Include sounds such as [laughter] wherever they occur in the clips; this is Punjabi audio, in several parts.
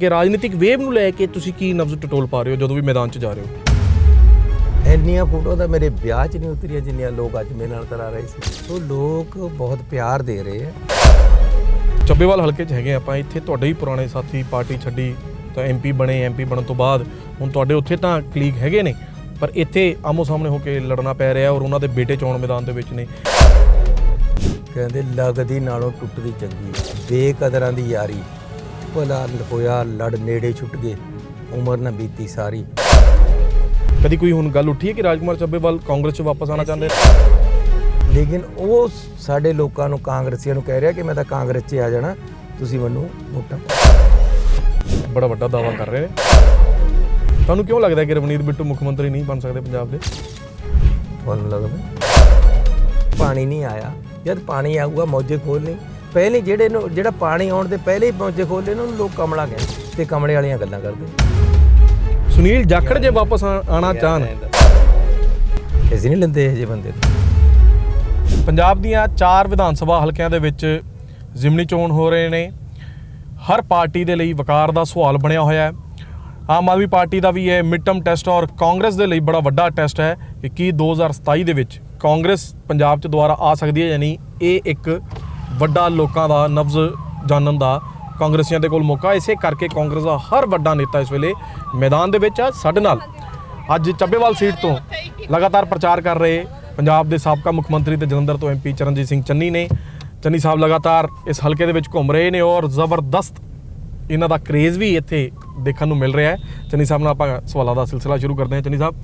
ਕਿ ਰਾਜਨੀਤਿਕ ਵੇਵ ਨੂੰ ਲੈ ਕੇ ਤੁਸੀਂ ਕੀ ਨਬਜ਼ ਟਟੋਲ ਪਾ ਰਹੇ ਹੋ ਜਦੋਂ ਵੀ ਮੈਦਾਨ 'ਚ ਜਾ ਰਹੇ ਹੋ? ਇੰਨੀਆਂ ਫੋਟੋ ਤਾਂ ਮੇਰੇ ਵਿਆਹ 'ਚ ਨਹੀਂ ਉਤਰੀਆਂ ਜਿੰਨੀਆਂ ਲੋਕ ਅੱਜ ਮੇਰੇ ਨਾਲ ਕਰਾ ਰਹੇ ਸੀ। ਸੋ ਲੋਕ ਬਹੁਤ ਪਿਆਰ ਦੇ ਰਹੇ ਆ। ਚੱਬੇਵਾਲ ਹਲਕੇ 'ਚ ਹੈਗੇ ਆਪਾਂ ਇੱਥੇ ਤੁਹਾਡੇ ਹੀ ਪੁਰਾਣੇ ਸਾਥੀ ਪਾਰਟੀ ਛੱਡੀ ਤਾਂ ਐਮਪੀ ਬਣੇ ਐਮਪੀ ਬਣਨ ਤੋਂ ਬਾਅਦ ਹੁਣ ਤੁਹਾਡੇ ਉੱਥੇ ਤਾਂ ਕਲੀਗ ਹੈਗੇ ਨੇ ਪਰ ਇੱਥੇ ਆਮੋ ਸਾਹਮਣੇ ਹੋ ਕੇ ਲੜਨਾ ਪੈ ਰਿਹਾ ਔਰ ਉਹਨਾਂ ਦੇ ਬੇਟੇ ਚੋਣ ਮੈਦਾਨ ਦੇ ਵਿੱਚ ਨੇ। ਕਹਿੰਦੇ ਲੱਗਦੀ ਨਾਲੋਂ ਟੁੱਟਦੀ ਚੰਗੀ ਬੇਕਦਰਾਂ ਦੀ ਯਾਰੀ। ਭਲਾ ਹੋਇਆ ਲੜ ਨੇੜੇ ਛੁੱਟ ਗਏ। ਉਮਰ ਨਾ ਬੀਤੀ ਸਾਰੀ। ਕਦੀ ਕੋਈ ਹੁਣ ਗੱਲ ਉੱਠੀ ਹੈ ਕਿ ਰਾਜਕੁਮਾਰ ਚੱਬੇਵਾਲ ਕਾਂਗਰਸ 'ਚ ਵਾਪਸ ਆਉਣਾ ਚਾਹੁੰਦੇ? ਲੇਕਿਨ ਉਹ ਸਾਡੇ ਲੋਕਾਂ ਨੂੰ ਕਾਂਗਰਸੀਆਂ ਨੂੰ ਕਹਿ ਰਿਹਾ ਕਿ ਮੈਂ ਤਾਂ ਕਾਂਗਰਸ 'ਚ ਆ ਜਾਣਾ ਤੁਸੀਂ ਮੈਨੂੰ ਵੋਟਾਂ ਪਾਓ। ਬੜਾ ਵੱਡਾ ਦਾਅਵਾ ਕਰ ਰਹੇ ਨੇ। ਤੁਹਾਨੂੰ ਕਿਉਂ ਲੱਗਦਾ ਕਿ ਰਵਨੀਤ ਬਿੱਟੂ ਮੁੱਖ ਮੰਤਰੀ ਨਹੀਂ ਬਣ ਸਕਦੇ ਪੰਜਾਬ ਦੇ? ਤੁਹਾਨੂੰ ਲੱਗਦਾ ਪਾਣੀ ਨਹੀਂ ਆਇਆ। ਜਦ ਪਾਣੀ ਆਊਗਾ ਮੌਜੇ ਖੋਲਣੀ ਪਹਿਲੇ ਜਿਹੜੇ ਨੂੰ ਜਿਹੜਾ ਪਾਣੀ ਆਉਣ ਦੇ ਪਹਿਲੇ ਹੀ ਮੌਜੇ ਖੋਲ੍ਹੇ ਨੇ ਉਹਨੂੰ ਲੋਕ ਕਮਲਾ ਕਹਿੰਦੇ ਤੇ ਕਮਲੇ ਵਾਲੀਆਂ ਗੱਲਾਂ ਕਰਦੇ ਸੁਨੀਲ ਜਾਖੜ ਜੇ ਵਾਪਸ ਆ- ਆਉਣਾ ਚਾਹਣ। ਅਸੀਂ ਨਹੀਂ ਲੈਂਦੇ ਇਹ ਜੇ ਬੰਦੇ। ਪੰਜਾਬ ਦੀਆਂ ਚਾਰ ਵਿਧਾਨ ਸਭਾ ਹਲਕਿਆਂ ਦੇ ਵਿੱਚ ਜ਼ਿਮਨੀ ਚੋਣ ਹੋ ਰਹੇ ਨੇ। ਹਰ ਪਾਰਟੀ ਦੇ ਲਈ ਵਕਾਰ ਦਾ ਸਵਾਲ ਬਣਿਆ ਹੋਇਆ ਹੈ। ਆਮ ਆਦਮੀ ਪਾਰਟੀ ਦਾ ਵੀ ਇਹ ਮਿਡ ਟਰਮ ਟੈਸਟ ਔਰ ਕਾਂਗਰਸ ਦੇ ਲਈ ਬੜਾ ਵੱਡਾ ਟੈਸਟ ਹੈ ਕਿ ਕੀ 2027 ਦੇ ਵਿੱਚ ਕਾਂਗਰਸ ਪੰਜਾਬ 'ਚ ਦੁਬਾਰਾ ਆ ਸਕਦੀ ਹੈ ਯਾਨੀ ਇਹ ਇੱਕ ਵੱਡਾ ਲੋਕਾਂ ਦਾ ਨਬਜ਼ ਜਾਣਨ ਦਾ ਕਾਂਗਰਸੀਆਂ ਦੇ ਕੋਲ ਮੌਕਾ। ਇਸੇ ਕਰਕੇ ਕਾਂਗਰਸ ਦਾ ਹਰ ਵੱਡਾ ਨੇਤਾ ਇਸ ਵੇਲੇ ਮੈਦਾਨ ਦੇ ਵਿੱਚ ਆ, ਸਾਡੇ ਨਾਲ। ਅੱਜ ਚੱਬੇਵਾਲ ਸੀਟ ਤੋਂ ਲਗਾਤਾਰ ਪ੍ਰਚਾਰ ਕਰ ਰਹੇ ਪੰਜਾਬ ਦੇ ਸਾਬਕਾ ਮੁੱਖ ਮੰਤਰੀ ਤੇ ਜਲੰਧਰ ਤੋਂ ਐਮਪੀ ਚਰਨਜੀਤ ਸਿੰਘ ਚੰਨੀ ਨੇ। ਚੰਨੀ ਸਾਹਿਬ ਲਗਾਤਾਰ ਇਸ ਹਲਕੇ ਦੇ ਵਿੱਚ ਘੁੰਮ ਰਹੇ ਨੇ ਔਰ ਜ਼ਬਰਦਸਤ ਇਹਨਾਂ ਦਾ ਕਰੇਜ਼ ਵੀ ਇੱਥੇ ਦੇਖਣ ਨੂੰ ਮਿਲ ਰਿਹਾ ਹੈ। ਚੰਨੀ ਸਾਹਿਬ ਨਾਲ ਆਪਾਂ ਸਵਾਲਾਂ ਦਾ ਸਿਲਸਿਲਾ ਸ਼ੁਰੂ ਕਰਦੇ ਹਾਂ। ਚੰਨੀ ਸਾਹਿਬ,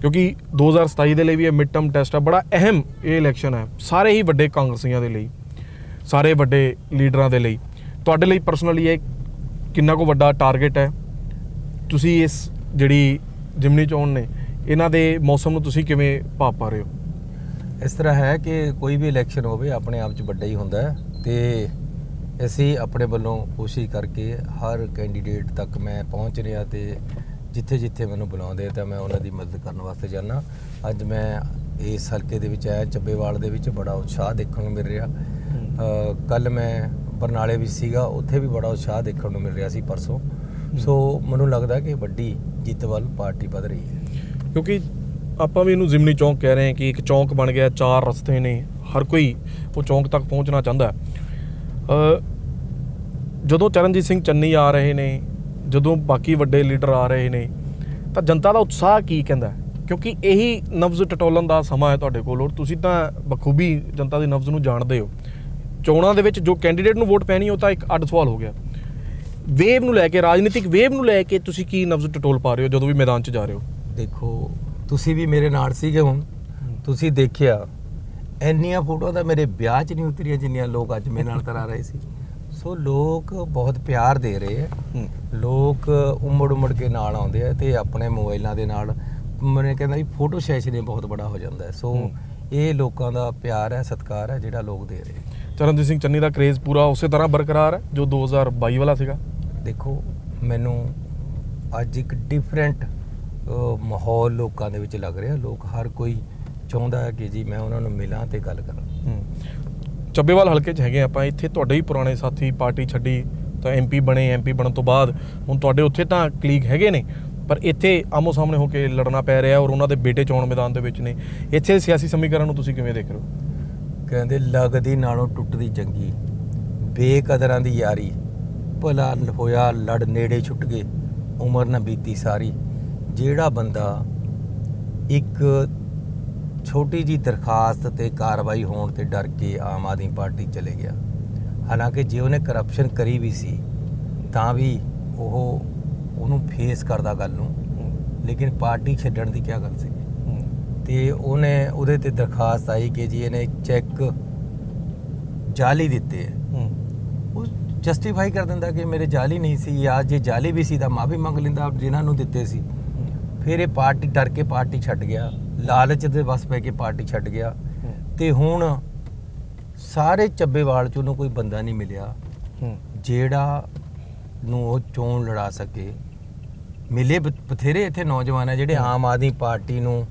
ਕਿਉਂਕਿ 2027 ਦੇ ਲਈ ਵੀ ਇਹ ਮਿਡ ਟਰਮ ਟੈਸਟ ਹੈ ਬੜਾ ਅਹਿਮ ਇਹ ਇਲੈਕਸ਼ਨ ਹੈ, ਸਾਰੇ ਹੀ ਵੱਡੇ ਕਾਂਗਰਸੀਆਂ ਦੇ ਲਈ। ਸਾਰੇ ਵੱਡੇ ਲੀਡਰਾਂ ਦੇ ਲਈ। ਤੁਹਾਡੇ ਲਈ ਪਰਸਨਲੀ ਇਹ ਕਿੰਨਾ ਕੋ ਵੱਡਾ ਟਾਰਗੇਟ ਹੈ? ਤੁਸੀਂ ਇਸ ਜਿਹੜੀ ਜਿਮਨੀ ਚੋਣ ਨੇ, ਇਹਨਾਂ ਦੇ ਮੌਸਮ ਨੂੰ ਤੁਸੀਂ ਕਿਵੇਂ ਭਾਪ ਪਾ ਰਹੇ ਹੋ? ਇਸ ਤਰ੍ਹਾਂ ਹੈ ਕਿ ਕੋਈ ਵੀ ਇਲੈਕਸ਼ਨ ਹੋਵੇ, ਆਪਣੇ ਆਪ 'ਚ ਵੱਡਾ ਹੀ ਹੁੰਦਾ ਹੈ ਤੇ ਅਸੀਂ ਆਪਣੇ ਵੱਲੋਂ ਕੋਸ਼ਿਸ਼ ਕਰਕੇ ਹਰ ਕੈਂਡੀਡੇਟ ਤੱਕ ਮੈਂ ਪਹੁੰਚ ਰਿਹਾ ਤੇ ਜਿੱਥੇ ਜਿੱਥੇ ਮੈਨੂੰ ਬੁਲਾਉਂਦੇ ਤਾਂ ਮੈਂ ਉਹਨਾਂ ਦੀ ਮਦਦ ਕਰਨ ਵਾਸਤੇ ਜਾਣਾ ਅੱਜ ਮੈਂ ਇਸ ਹਲਕੇ ਦੇ ਵਿੱਚ ਆਇਆ, ਚੱਬੇਵਾਲ ਦੇ ਵਿੱਚ ਬੜਾ ਉਤਸ਼ਾਹ ਦੇਖਣ ਨੂੰ ਮਿਲ ਰਿਹਾ। ਕੱਲ ਮੈਂ ਬਰਨਾਲੇ ਵਿੱਚ ਸੀਗਾ ਉੱਥੇ ਵੀ ਬੜਾ ਉਤਸ਼ਾਹ ਦੇਖਣ ਨੂੰ ਮਿਲ ਰਿਹਾ ਸੀ ਪਰਸੋਂ। ਸੋ ਮੈਨੂੰ ਲੱਗਦਾ ਕਿ ਵੱਡੀ ਜਿੱਤ ਵੱਲ ਪਾਰਟੀ ਵਧ ਰਹੀ ਹੈ। ਕਿਉਂਕਿ ਆਪਾਂ ਵੀ ਇਹਨੂੰ ਜਿਮਨੀ ਚੌਂਕ ਕਹਿ ਰਹੇ ਹਾਂ ਕਿ ਇੱਕ ਚੌਂਕ ਬਣ ਗਿਆ ਚਾਰ ਰਸਤੇ ਨੇ ਹਰ ਕੋਈ ਉਹ ਚੌਂਕ ਤੱਕ ਪਹੁੰਚਣਾ ਚਾਹੁੰਦਾ ਹੈ। ਅ, ਜਦੋਂ ਚਰਨਜੀਤ ਸਿੰਘ ਚੰਨੀ ਆ ਰਹੇ ਨੇ ਜਦੋਂ ਬਾਕੀ ਵੱਡੇ ਲੀਡਰ ਆ ਰਹੇ ਨੇ ਤਾਂ ਜਨਤਾ ਦਾ ਉਤਸ਼ਾਹ ਕੀ ਕਹਿੰਦਾ? ਕਿਉਂਕਿ ਇਹੀ ਨਬਜ਼ ਟਟੋਲਣ ਦਾ ਸਮਾਂ ਹੈ ਤੁਹਾਡੇ ਕੋਲ ਔਰ ਤੁਸੀਂ ਤਾਂ ਬਖੂਬੀ ਜਨਤਾ ਦੇ ਨਬਜ਼ ਨੂੰ ਜਾਣਦੇ ਹੋ। ਚੋਣਾਂ ਦੇ ਵਿੱਚ ਜੋ ਕੈਂਡੀਡੇਟ ਨੂੰ ਵੋਟ ਪੈਣੀ ਉਹ ਤਾਂ ਇੱਕ ਅੱਡ ਸਵਾਲ ਹੋ ਗਿਆ। ਵੇਵ ਨੂੰ ਲੈ ਕੇ ਰਾਜਨੀਤਿਕ ਵੇਵ ਨੂੰ ਲੈ ਕੇ ਤੁਸੀਂ ਕੀ ਨਬਜ਼ ਟਟੋਲ ਪਾ ਰਹੇ ਹੋ ਜਦੋਂ ਵੀ ਮੈਦਾਨ 'ਚ ਜਾ ਰਹੇ ਹੋ? ਦੇਖੋ ਤੁਸੀਂ ਵੀ ਮੇਰੇ ਨਾਲ ਸੀਗੇ ਹੁਣ। ਤੁਸੀਂ ਦੇਖਿਆ ਇੰਨੀਆਂ ਫੋਟੋ ਤਾਂ ਮੇਰੇ ਵਿਆਹ 'ਚ ਨਹੀਂ ਉਤਰੀਆਂ ਜਿੰਨੀਆਂ ਲੋਕ ਅੱਜ ਮੇਰੇ ਨਾਲ ਕਰਾ ਰਹੇ ਸੀ। ਸੋ ਲੋਕ ਬਹੁਤ ਪਿਆਰ ਦੇ ਰਹੇ ਆ। ਲੋਕ ਉਮੜ ਉਮੜ ਕੇ ਨਾਲ ਆਉਂਦੇ ਆ ਤੇ ਆਪਣੇ ਮੋਬਾਈਲਾਂ ਦੇ ਨਾਲ ਮੈਨੇ ਕਹਿੰਦਾ ਵੀ ਫੋਟੋ ਸੈਸ਼ਨ ਬਹੁਤ ਬੜਾ ਹੋ ਜਾਂਦਾ ਹੈ। ਸੋ। ਇਹ ਲੋਕਾਂ ਦਾ ਪਿਆਰ ਹੈ ਸਤਿਕਾਰ ਹੈ ਜਿਹੜਾ ਲੋਕ ਦੇ ਰਹੇ। ਚਰਨਜੀਤ ਸਿੰਘ ਚੰਨੀ ਦਾ ਕ੍ਰੇਜ਼ ਪੂਰਾ ਉਸੇ ਤਰ੍ਹਾਂ ਬਰਕਰਾਰ ਹੈ ਜੋ 2022 ਵਾਲਾ ਸੀਗਾ। ਦੇਖੋ ਮੈਨੂੰ ਅੱਜ ਇੱਕ ਡਿਫਰੈਂਟ ਮਾਹੌਲ ਲੋਕਾਂ ਦੇ ਵਿੱਚ ਲੱਗ ਰਿਹਾ। ਲੋਕ ਹਰ ਕੋਈ ਚਾਹੁੰਦਾ ਹੈ ਕਿ ਜੀ ਮੈਂ ਉਹਨਾਂ ਨੂੰ ਮਿਲਾਂ ਤੇ ਗੱਲ ਕਰਾਂ। ਚੱਬੇਵਾਲ ਹਲਕੇ 'ਚ ਹੈਗੇ ਆਪਾਂ ਇੱਥੇ ਤੁਹਾਡੇ ਹੀ ਪੁਰਾਣੇ ਸਾਥੀ ਪਾਰਟੀ ਛੱਡੀ ਤਾਂ ਐਮਪੀ ਬਣੇ ਐਮਪੀ ਬਣਨ ਤੋਂ ਬਾਅਦ ਹੁਣ ਤੁਹਾਡੇ ਉੱਥੇ ਤਾਂ ਕਲੀਗ ਹੈਗੇ ਨੇ ਪਰ ਇੱਥੇ ਆਮੋ ਸਾਹਮਣੇ ਹੋ ਕੇ ਲੜਨਾ ਪੈ ਰਿਹਾ ਔਰ ਉਹਨਾਂ ਦੇ ਬੇਟੇ ਚੋਣ ਮੈਦਾਨ ਦੇ ਵਿੱਚ ਨੇ। ਇੱਥੇ ਸਿਆਸੀ ਸਮੀਕਰਨ ਨੂੰ ਤੁਸੀਂ ਕਿਵੇਂ ਦੇਖ ਰਹੇ ਹੋ? ਕਹਿੰਦੇ ਲੱਗਦੀ ਨਾਲੋਂ ਟੁੱਟਦੀ ਚੰਗੀ। ਬੇਕਦਰਾਂ ਦੀ ਯਾਰੀ। ਭਲਾ ਹੋਇਆ ਲੜ ਨੇੜੇ ਛੁੱਟ ਗਏ। ਉਮਰ ਨਾ ਬੀਤੀ ਸਾਰੀ। ਜਿਹੜਾ ਬੰਦਾ ਇੱਕ ਛੋਟੀ ਜੀ ਦਰਖਾਸਤ ਤੇ ਕਾਰਵਾਈ ਹੋਣ ਤੇ ਡਰ ਕੇ ਆਮ ਆਦਮੀ ਪਾਰਟੀ ਚਲੇ ਗਿਆ। ਹਾਲਾਂਕਿ ਜੇ ਉਹਨੇ ਕਰਪਸ਼ਨ ਕਰੀ ਵੀ ਸੀ, ਤਾਂ ਵੀ ਉਹ ਉਹਨੂੰ ਫੇਸ ਕਰਦਾ ਗੱਲ ਨੂੰ। ਲੇਕਿਨ ਪਾਰਟੀ ਛੱਡਣ ਦੀ ਕੀ ਗੱਲ ਸੀ? ਤੇ ਉਹਨੇ ਉਹਦੇ ਤੇ ਦਰਖਾਸਤ ਆਈ ਕਿ ਜੀ ਇਹਨੇ ਚੈੱਕ ਜਾਲੀ ਦਿੱਤੇ ਹੈ। ਉਹ ਜਸਟੀਫਾਈ ਕਰ ਦਿੰਦਾ ਕਿ ਮੇਰੇ ਜਾਲੀ ਨਹੀਂ ਸੀ ਜਾਂ ਜੇ ਜਾਲੀ ਵੀ ਸੀ ਤਾਂ ਮਾਫੀ ਮੰਗ ਲੈਂਦਾ ਜਿਨ੍ਹਾਂ ਨੂੰ ਦਿੱਤੇ ਸੀ। ਫਿਰ ਇਹ ਪਾਰਟੀ ਡਰ ਕੇ ਪਾਰਟੀ ਛੱਡ ਗਿਆ। ਲਾਲਚ ਦੇ ਵਸ ਪੈ ਕੇ ਪਾਰਟੀ ਛੱਡ ਗਿਆ। ਤੇ ਹੁਣ ਸਾਰੇ ਚੱਬੇਵਾਲ ਚ ਉਹਨੂੰ ਕੋਈ ਬੰਦਾ ਨਹੀਂ ਮਿਲਿਆ। ਜਿਹੜਾ ਨੂੰ ਉਹ ਚੋਣ ਲੜਾ ਸਕੇ। ਮਿਲੇ ਬਥੇਰੇ ਇੱਥੇ ਨੌਜਵਾਨ ਆ ਜਿਹੜੇ ਆਮ ਆਦਮੀ ਪਾਰਟੀ ਨੂੰ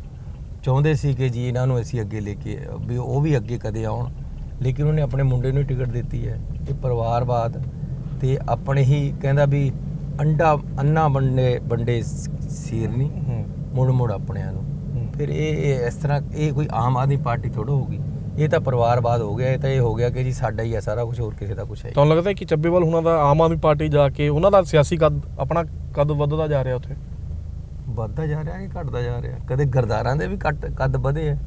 ਚਾਹੁੰਦੇ ਸੀ ਕਿ ਜੀ ਇਹਨਾਂ ਨੂੰ ਅਸੀਂ ਅੱਗੇ ਲੈ ਕੇ ਵੀ ਉਹ ਵੀ ਅੱਗੇ ਕਦੇ ਆਉਣ ਲੇਕਿਨ ਉਹਨੇ ਆਪਣੇ ਮੁੰਡੇ ਨੂੰ ਹੀ ਟਿਕਟ ਦਿੱਤੀ ਹੈ ਇਹ ਪਰਿਵਾਰਵਾਦ ਤੇ ਆਪਣੇ ਹੀ ਕਹਿੰਦਾ ਵੀ ਅੰਡਾ ਅੰਨਾ ਬੰਡੇ ਬੰਡੇ ਸੀਰ ਨਹੀਂ ਹੂੰ ਮੁੜ ਮੁੜ ਆਪਣਿਆਂ ਨੂੰ ਹੂੰ। ਫਿਰ ਇਹ ਇਸ ਤਰ੍ਹਾਂ ਇਹ ਕੋਈ ਆਮ ਆਦਮੀ ਪਾਰਟੀ ਥੋੜ੍ਹਾ ਹੋਗੀ ਇਹ ਤਾਂ ਪਰਿਵਾਰਵਾਦ ਹੋ ਗਿਆ ਇਹ ਤਾਂ ਇਹ ਹੋ ਗਿਆ ਕਿ ਜੀ ਸਾਡਾ ਹੀ ਹੈ ਸਾਰਾ ਕੁਝ ਹੋਰ ਕਿਸੇ ਦਾ ਕੁਝ ਹੈ ਹੀ ਤੁਹਾਨੂੰ ਲੱਗਦਾ ਹੈ ਕਿ ਚੱਬੇਵਾਲ ਹੁਣਾਂ ਦਾ ਆਮ ਆਦਮੀ ਪਾਰਟੀ ਜਾ ਕੇ ਉਹਨਾਂ ਦਾ ਸਿਆਸੀ ਕੱਦ ਆਪਣਾ ਕੱਦ ਵੱਧਦਾ ਜਾ ਰਿਹਾ ਉੱਥੇ। ਵੱਧਦਾ ਜਾ ਰਿਹਾ ਕਿ ਘਟਦਾ ਜਾ ਰਿਹਾ? ਕਦੇ ਗਰਦਾਰਾਂ ਦੇ ਵੀ ਕੱਟ ਕੱਦ ਵਧੇ ਆ।